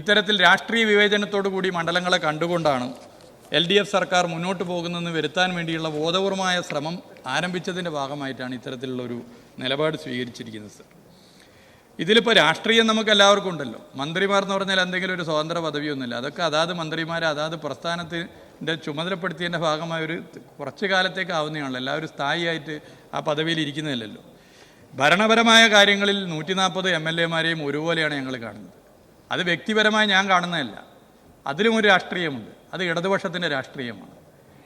ഇത്തരത്തിൽ രാഷ്ട്രീയ വിവേചനത്തോടു കൂടി മണ്ഡലങ്ങളെ കണ്ടുകൊണ്ടാണ് എൽ ഡി എഫ് സർക്കാർ മുന്നോട്ട് പോകുന്നതെന്ന് വരുത്താൻ വേണ്ടിയുള്ള ബോധപൂർവമായ ശ്രമം ആരംഭിച്ചതിന്റെ ഭാഗമായിട്ടാണ് ഇത്തരത്തിലുള്ളൊരു നിലപാട് സ്വീകരിച്ചിരിക്കുന്നത് സർ. ഇതിലിപ്പോൾ രാഷ്ട്രീയം നമുക്ക് എല്ലാവർക്കും ഉണ്ടല്ലോ. മന്ത്രിമാർ എന്ന് പറഞ്ഞാൽ എന്തെങ്കിലും ഒരു സ്വതന്ത്ര പദവിയൊന്നുമില്ല. അതൊക്കെ അതാത് മന്ത്രിമാർ അതാത് പ്രസ്ഥാനത്തിന്റെ ചുമതലപ്പെടുത്തിയതിന്റെ ഭാഗമായ ഒരു കുറച്ച് കാലത്തേക്ക് ആവുന്നതാണല്ലോ എല്ലാവരും സ്ഥായിയായിട്ട് ആ പദവിയിൽ ഇരിക്കുന്നില്ലല്ലോ ഭരണപരമായ കാര്യങ്ങളിൽ നൂറ്റി നാൽപ്പത് എം എൽ എമാരെയും ഒരുപോലെയാണ് ഞങ്ങൾ കാണുന്നത്. അത് വ്യക്തിപരമായി ഞാൻ കാണുന്നതല്ല. അതിലും ഒരു രാഷ്ട്രീയമുണ്ട്. അത് ഇടതുപക്ഷത്തിന്റെ രാഷ്ട്രീയമാണ്.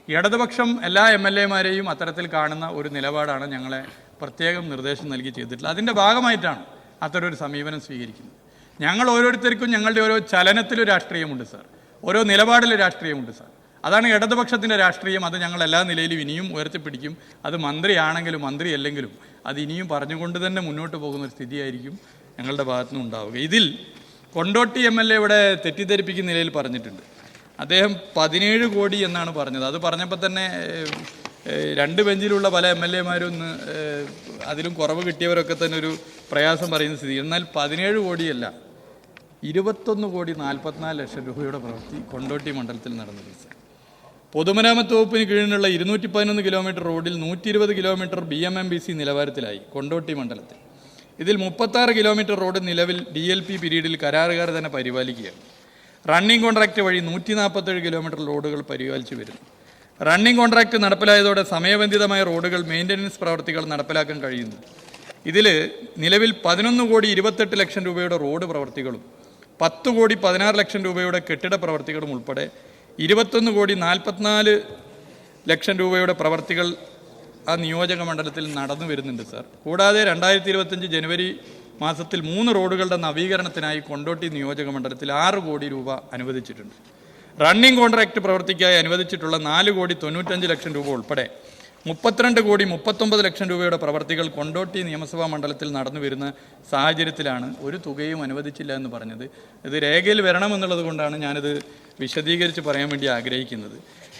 ഇടതുപക്ഷം എല്ലാ എം എൽ എമാരെയും അത്തരത്തിൽ കാണുന്ന ഒരു നിലപാടാണ് ഞങ്ങളെ പ്രത്യേകം നിർദ്ദേശം നൽകി ചെയ്തിട്ടുള്ളത്. അതിന്റെ ഭാഗമായിട്ടാണ് അത്തരൊരു സമീപനം സ്വീകരിക്കുന്നത്. ഞങ്ങൾ ഓരോരുത്തർക്കും ഞങ്ങളുടെ ഓരോ ചലനത്തിലും രാഷ്ട്രീയമുണ്ട് സാർ. ഓരോ നിലപാടിലും രാഷ്ട്രീയമുണ്ട് സാർ. അതാണ് ഇടതുപക്ഷത്തിന്റെ രാഷ്ട്രീയം. അത് ഞങ്ങൾ എല്ലാ നിലയിലും ഇനിയും ഉയർത്തിപ്പിടിക്കും. അത് മന്ത്രിയാണെങ്കിലും മന്ത്രി അല്ലെങ്കിലും അത് ഇനിയും പറഞ്ഞുകൊണ്ട് തന്നെ മുന്നോട്ട് പോകുന്ന ഒരു സ്ഥിതിയായിരിക്കും ഞങ്ങളുടെ ഭാഗത്തുനിന്ന് ഉണ്ടാവുക ഇതിൽ കൊണ്ടോട്ടി എം എൽ എ ഇവിടെ തെറ്റിദ്ധരിപ്പിക്കുന്ന നിലയിൽ പറഞ്ഞിട്ടുണ്ട്. അദ്ദേഹം പതിനേഴ് കോടി എന്നാണ് പറഞ്ഞത്. അത് പറഞ്ഞപ്പോൾ തന്നെ രണ്ട് ബെഞ്ചിലുള്ള പല എം എൽ എമാരും ഒന്ന് അതിലും കുറവ് കിട്ടിയവരൊക്കെ തന്നെ ഒരു പ്രയാസം പറയുന്ന സ്ഥിതി. എന്നാൽ പതിനേഴ് കോടിയല്ല ഇരുപത്തൊന്ന് കോടി നാൽപ്പത്തിനാല് ലക്ഷം രൂപയുടെ പ്രവൃത്തി കൊണ്ടോട്ടി മണ്ഡലത്തിൽ നടന്നത് പൊതുമരാമത്ത് വകുപ്പിന് കീഴിലുള്ള ഇരുന്നൂറ്റി പതിനൊന്ന് കിലോമീറ്റർ റോഡിൽ നൂറ്റി ഇരുപത് kilometre B M M B C നിലവാരത്തിലായി Kondotty മണ്ഡലത്തിൽ. ഇതിൽ മുപ്പത്താറ് കിലോമീറ്റർ റോഡ് നിലവിൽ ഡി എൽ പി പിരീഡിൽ കരാറുകാർ തന്നെ പരിപാലിക്കുകയാണ്. റണ്ണിംഗ് കോൺട്രാക്റ്റ് വഴി നൂറ്റി നാൽപ്പത്തേഴ് കിലോമീറ്റർ റോഡുകൾ പരിപാലിച്ചു വരുന്നു. റണ്ണിംഗ് കോൺട്രാക്റ്റ് നടപ്പിലായതോടെ സമയബന്ധിതമായ റോഡുകൾ മെയിന്റനൻസ് പ്രവർത്തികൾ നടപ്പിലാക്കാൻ കഴിയുന്നു. ഇതിൽ നിലവിൽ പതിനൊന്ന് കോടി ഇരുപത്തെട്ട് ലക്ഷം രൂപയുടെ റോഡ് പ്രവർത്തികളും പത്ത് കോടി പതിനാറ് ലക്ഷം രൂപയുടെ കെട്ടിട പ്രവർത്തികളും ഉൾപ്പെടെ ഇരുപത്തൊന്ന് കോടി നാൽപ്പത്തിനാല് ലക്ഷം രൂപയുടെ പ്രവർത്തികൾ ആ നിയോജക മണ്ഡലത്തിൽ നടന്നു വരുന്നുണ്ട് സാർ. കൂടാതെ രണ്ടായിരത്തി ഇരുപത്തഞ്ച് ജനുവരി മാസത്തിൽ മൂന്ന് റോഡുകളുടെ നവീകരണത്തിനായി കൊണ്ടോട്ടി നിയോജക മണ്ഡലത്തിൽ ആറ് കോടി രൂപ അനുവദിച്ചിട്ടുണ്ട്. റണ്ണിംഗ് കോൺട്രാക്ട് പ്രവർത്തിക്കായി അനുവദിച്ചിട്ടുള്ള നാല് കോടി തൊണ്ണൂറ്റഞ്ച് ലക്ഷം രൂപ ഉൾപ്പെടെ മുപ്പത്തിരണ്ട് കോടി മുപ്പത്തൊമ്പത് ലക്ഷം രൂപയുടെ പ്രവർത്തികൾ കൊണ്ടോട്ടി നിയമസഭാ മണ്ഡലത്തിൽ നടന്നു വരുന്ന സാഹചര്യത്തിലാണ് ഒരു തുകയും അനുവദിച്ചില്ല എന്ന് പറഞ്ഞത്. ഇത് രേഖയിൽ വരണമെന്നുള്ളത് കൊണ്ടാണ് ഞാനിത് വിശദീകരിച്ച് പറയാൻ വേണ്ടി ആഗ്രഹിക്കുന്നത്.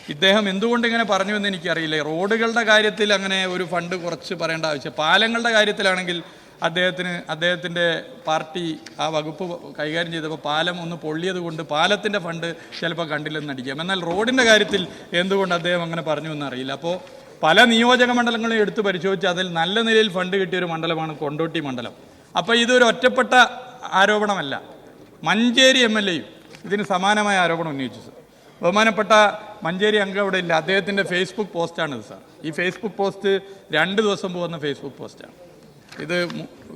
ഇദ്ദേഹം എന്തുകൊണ്ട് ഇങ്ങനെ പറഞ്ഞു എന്ന് എനിക്കറിയില്ല. റോഡുകളുടെ കാര്യത്തിൽ അങ്ങനെ ഒരു ഫണ്ട് കുറച്ച് പറയേണ്ട ആവശ്യം. പാലങ്ങളുടെ കാര്യത്തിലാണെങ്കിൽ അദ്ദേഹത്തിന് അദ്ദേഹത്തിന്റെ പാർട്ടി ആ വകുപ്പ് കൈകാര്യം ചെയ്തപ്പോൾ പാലം ഒന്ന് പൊള്ളിയത് കൊണ്ട് പാലത്തിന്റെ ഫണ്ട് ചിലപ്പോൾ കണ്ടില്ലെന്ന് നടിക്കാം. എന്നാൽ റോഡിന്റെ കാര്യത്തിൽ എന്തുകൊണ്ട് അദ്ദേഹം അങ്ങനെ പറഞ്ഞു എന്നറിയില്ല അപ്പോൾ പല നിയോജക മണ്ഡലങ്ങളും എടുത്ത് പരിശോധിച്ച് അതിൽ നല്ല നിലയിൽ ഫണ്ട് കിട്ടിയ ഒരു മണ്ഡലമാണ് കൊണ്ടോട്ടി മണ്ഡലം. അപ്പോൾ ഇതൊരു ഒറ്റപ്പെട്ട ആരോപണമല്ല. മഞ്ചേരി എം എൽ എയും ഇതിന് സമാനമായ ആരോപണം ഉന്നയിച്ചു സർ. ബഹുമാനപ്പെട്ട മഞ്ചേരി അംഗം അവിടെ ഇല്ല. അദ്ദേഹത്തിന്റെ ഫേസ്ബുക്ക് പോസ്റ്റാണിത് സാർ. ഈ ഫേസ്ബുക്ക് പോസ്റ്റ് രണ്ട് ദിവസം പോകുന്ന ഫേസ്ബുക്ക് പോസ്റ്റാണ്. ഇത്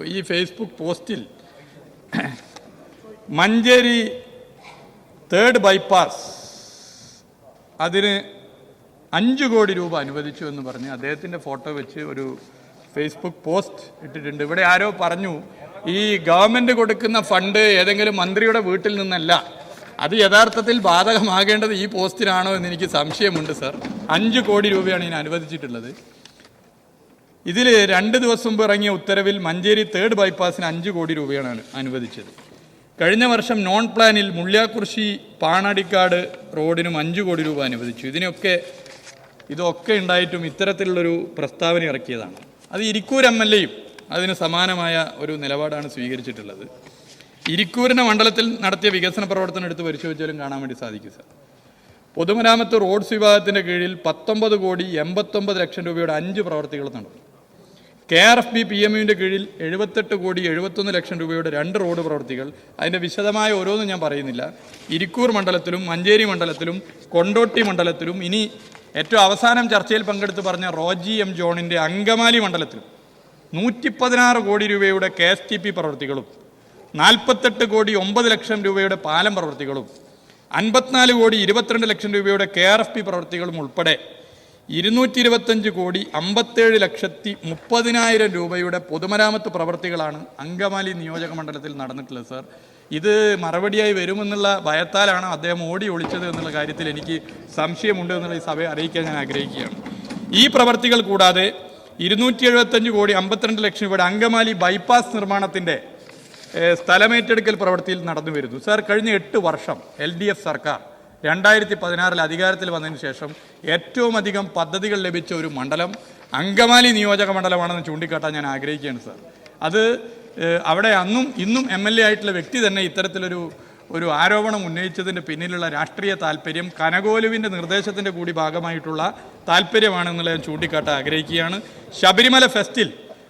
ഈ ഫേസ്ബുക്ക് പോസ്റ്റിൽ മഞ്ചേരി തേർഡ് ബൈപ്പാസ് അതിന് അഞ്ച് കോടി രൂപ അനുവദിച്ചു എന്ന് പറഞ്ഞ് അദ്ദേഹത്തിന്റെ ഫോട്ടോ വെച്ച് ഒരു ഫേസ്ബുക്ക് പോസ്റ്റ് ഇട്ടിട്ടുണ്ട്. ഇവിടെ ആരോ പറഞ്ഞു ഈ ഗവൺമെന്റ് കൊടുക്കുന്ന ഫണ്ട് ഏതെങ്കിലും മന്ത്രിയുടെ വീട്ടിൽ നിന്നല്ല അത് യഥാർത്ഥത്തിൽ ബാധകമാകേണ്ടത് ഈ പോസ്റ്റിനാണോ എന്ന് എനിക്ക് സംശയമുണ്ട് സർ. അഞ്ച് കോടി രൂപയാണ് ഇതിന് അനുവദിച്ചിട്ടുള്ളത്. ഇതിൽ രണ്ട് ദിവസം മുമ്പ് ഇറങ്ങിയ ഉത്തരവിൽ മഞ്ചേരി തേർഡ് ബൈപ്പാസിന് അഞ്ച് കോടി രൂപയാണ് അനുവദിച്ചത്. കഴിഞ്ഞ വർഷം നോൺ പ്ലാനിൽ മുള്ളിയാക്കുറിശി പാണടിക്കാട് റോഡിനും അഞ്ച് കോടി രൂപ അനുവദിച്ചു. ഇതിനൊക്കെ ഇതൊക്കെ ഉണ്ടായിട്ടും ഇത്തരത്തിലുള്ളൊരു പ്രസ്താവന ഇറക്കിയതാണ്. അത് ഇരിക്കൂർ എം എൽ എയും അതിന് സമാനമായ ഒരു നിലപാടാണ് സ്വീകരിച്ചിട്ടുള്ളത്. ഇരിക്കൂരിന്റെ മണ്ഡലത്തിൽ നടത്തിയ വികസന പ്രവർത്തനം എടുത്ത് പരിശോധിച്ചാലും കാണാൻ വേണ്ടി സാധിക്കും സാർ. പൊതുമരാമത്ത് റോഡ്സ് വിഭാഗത്തിന്റെ കീഴിൽ പത്തൊമ്പത് കോടി എൺപത്തൊമ്പത് ലക്ഷം രൂപയുടെ അഞ്ച് പ്രവർത്തികൾ നടന്നു. K R F B P M യുവിന്റെ കീഴിൽ എഴുപത്തെട്ട് കോടി എഴുപത്തൊന്ന് ലക്ഷം രൂപയുടെ രണ്ട് റോഡ് പ്രവൃത്തികൾ അതിന്റെ വിശദമായ ഓരോന്നും ഞാൻ പറയുന്നില്ല. ഇരിക്കൂർ മണ്ഡലത്തിലും മഞ്ചേരി മണ്ഡലത്തിലും കൊണ്ടോട്ടി മണ്ഡലത്തിലും ഇനി ഏറ്റവും അവസാനം ചർച്ചയിൽ പങ്കെടുത്ത് പറഞ്ഞ റോജി എം ജോണിന്റെ അങ്കമാലി മണ്ഡലത്തിലും നൂറ്റി പതിനാറ് കോടി രൂപയുടെ കെ എസ് ടി പി പ്രവൃത്തികളും നാൽപ്പത്തെട്ട് കോടി ഒമ്പത് ലക്ഷം രൂപയുടെ പാലം പ്രവൃത്തികളും അൻപത്തിനാല് കോടി ഇരുപത്തിരണ്ട് ലക്ഷം രൂപയുടെ കെ ആർ എഫ് പി പ്രവൃത്തികളും ഉൾപ്പെടെ ഇരുന്നൂറ്റി ഇരുപത്തഞ്ച് കോടി അമ്പത്തേഴ് ലക്ഷത്തി മുപ്പതിനായിരം രൂപയുടെ പൊതുമരാമത്ത് പ്രവൃത്തികളാണ് അങ്കമാലി നിയോജക മണ്ഡലത്തിൽ നടന്നിട്ടുള്ളത് സാർ. ഇത് മറുപടിയായി വരുമെന്നുള്ള ഭയത്താലാണ് അദ്ദേഹം ഓടി ഒളിച്ചത് എന്നുള്ള കാര്യത്തിൽ എനിക്ക് സംശയമുണ്ട് എന്നുള്ള ഈ സഭയെ അറിയിക്കാൻ ഞാൻ ആഗ്രഹിക്കുകയാണ്. ഈ പ്രവർത്തികൾ കൂടാതെ ഇരുന്നൂറ്റി എഴുപത്തഞ്ച് കോടി അമ്പത്തിരണ്ട് ലക്ഷം രൂപയുടെ അങ്കമാലി ബൈപ്പാസ് നിർമ്മാണത്തിന്റെ സ്ഥലമേറ്റെടുക്കൽ പ്രവൃത്തിയിൽ നടന്നു വരുന്നു. സാർ കഴിഞ്ഞ എട്ട് വർഷം എൽ സർക്കാർ രണ്ടായിരത്തി പതിനാറിൽ അധികാരത്തിൽ വന്നതിന് ശേഷം ഏറ്റവും അധികം പദ്ധതികൾ ലഭിച്ച ഒരു മണ്ഡലം അങ്കമാലി നിയോജക മണ്ഡലമാണെന്ന് ചൂണ്ടിക്കാട്ടാൻ ഞാൻ ആഗ്രഹിക്കുകയാണ് സാർ. അത് അവിടെ അന്നും ഇന്നും എം എൽ എ ആയിട്ടുള്ള വ്യക്തി തന്നെ ഇത്തരത്തിലൊരു ഒരു ആരോപണം ഉന്നയിച്ചതിന്റെ പിന്നിലുള്ള രാഷ്ട്രീയ താല്പര്യം കനകോലുവിന്റെ നിർദ്ദേശത്തിന്റെ കൂടി ഭാഗമായിട്ടുള്ള താല്പര്യമാണെന്നുള്ള ഞാൻ ചൂണ്ടിക്കാട്ടാൻ ആഗ്രഹിക്കുകയാണ്. ശബരിമല ഫെസ്റ്റിൽ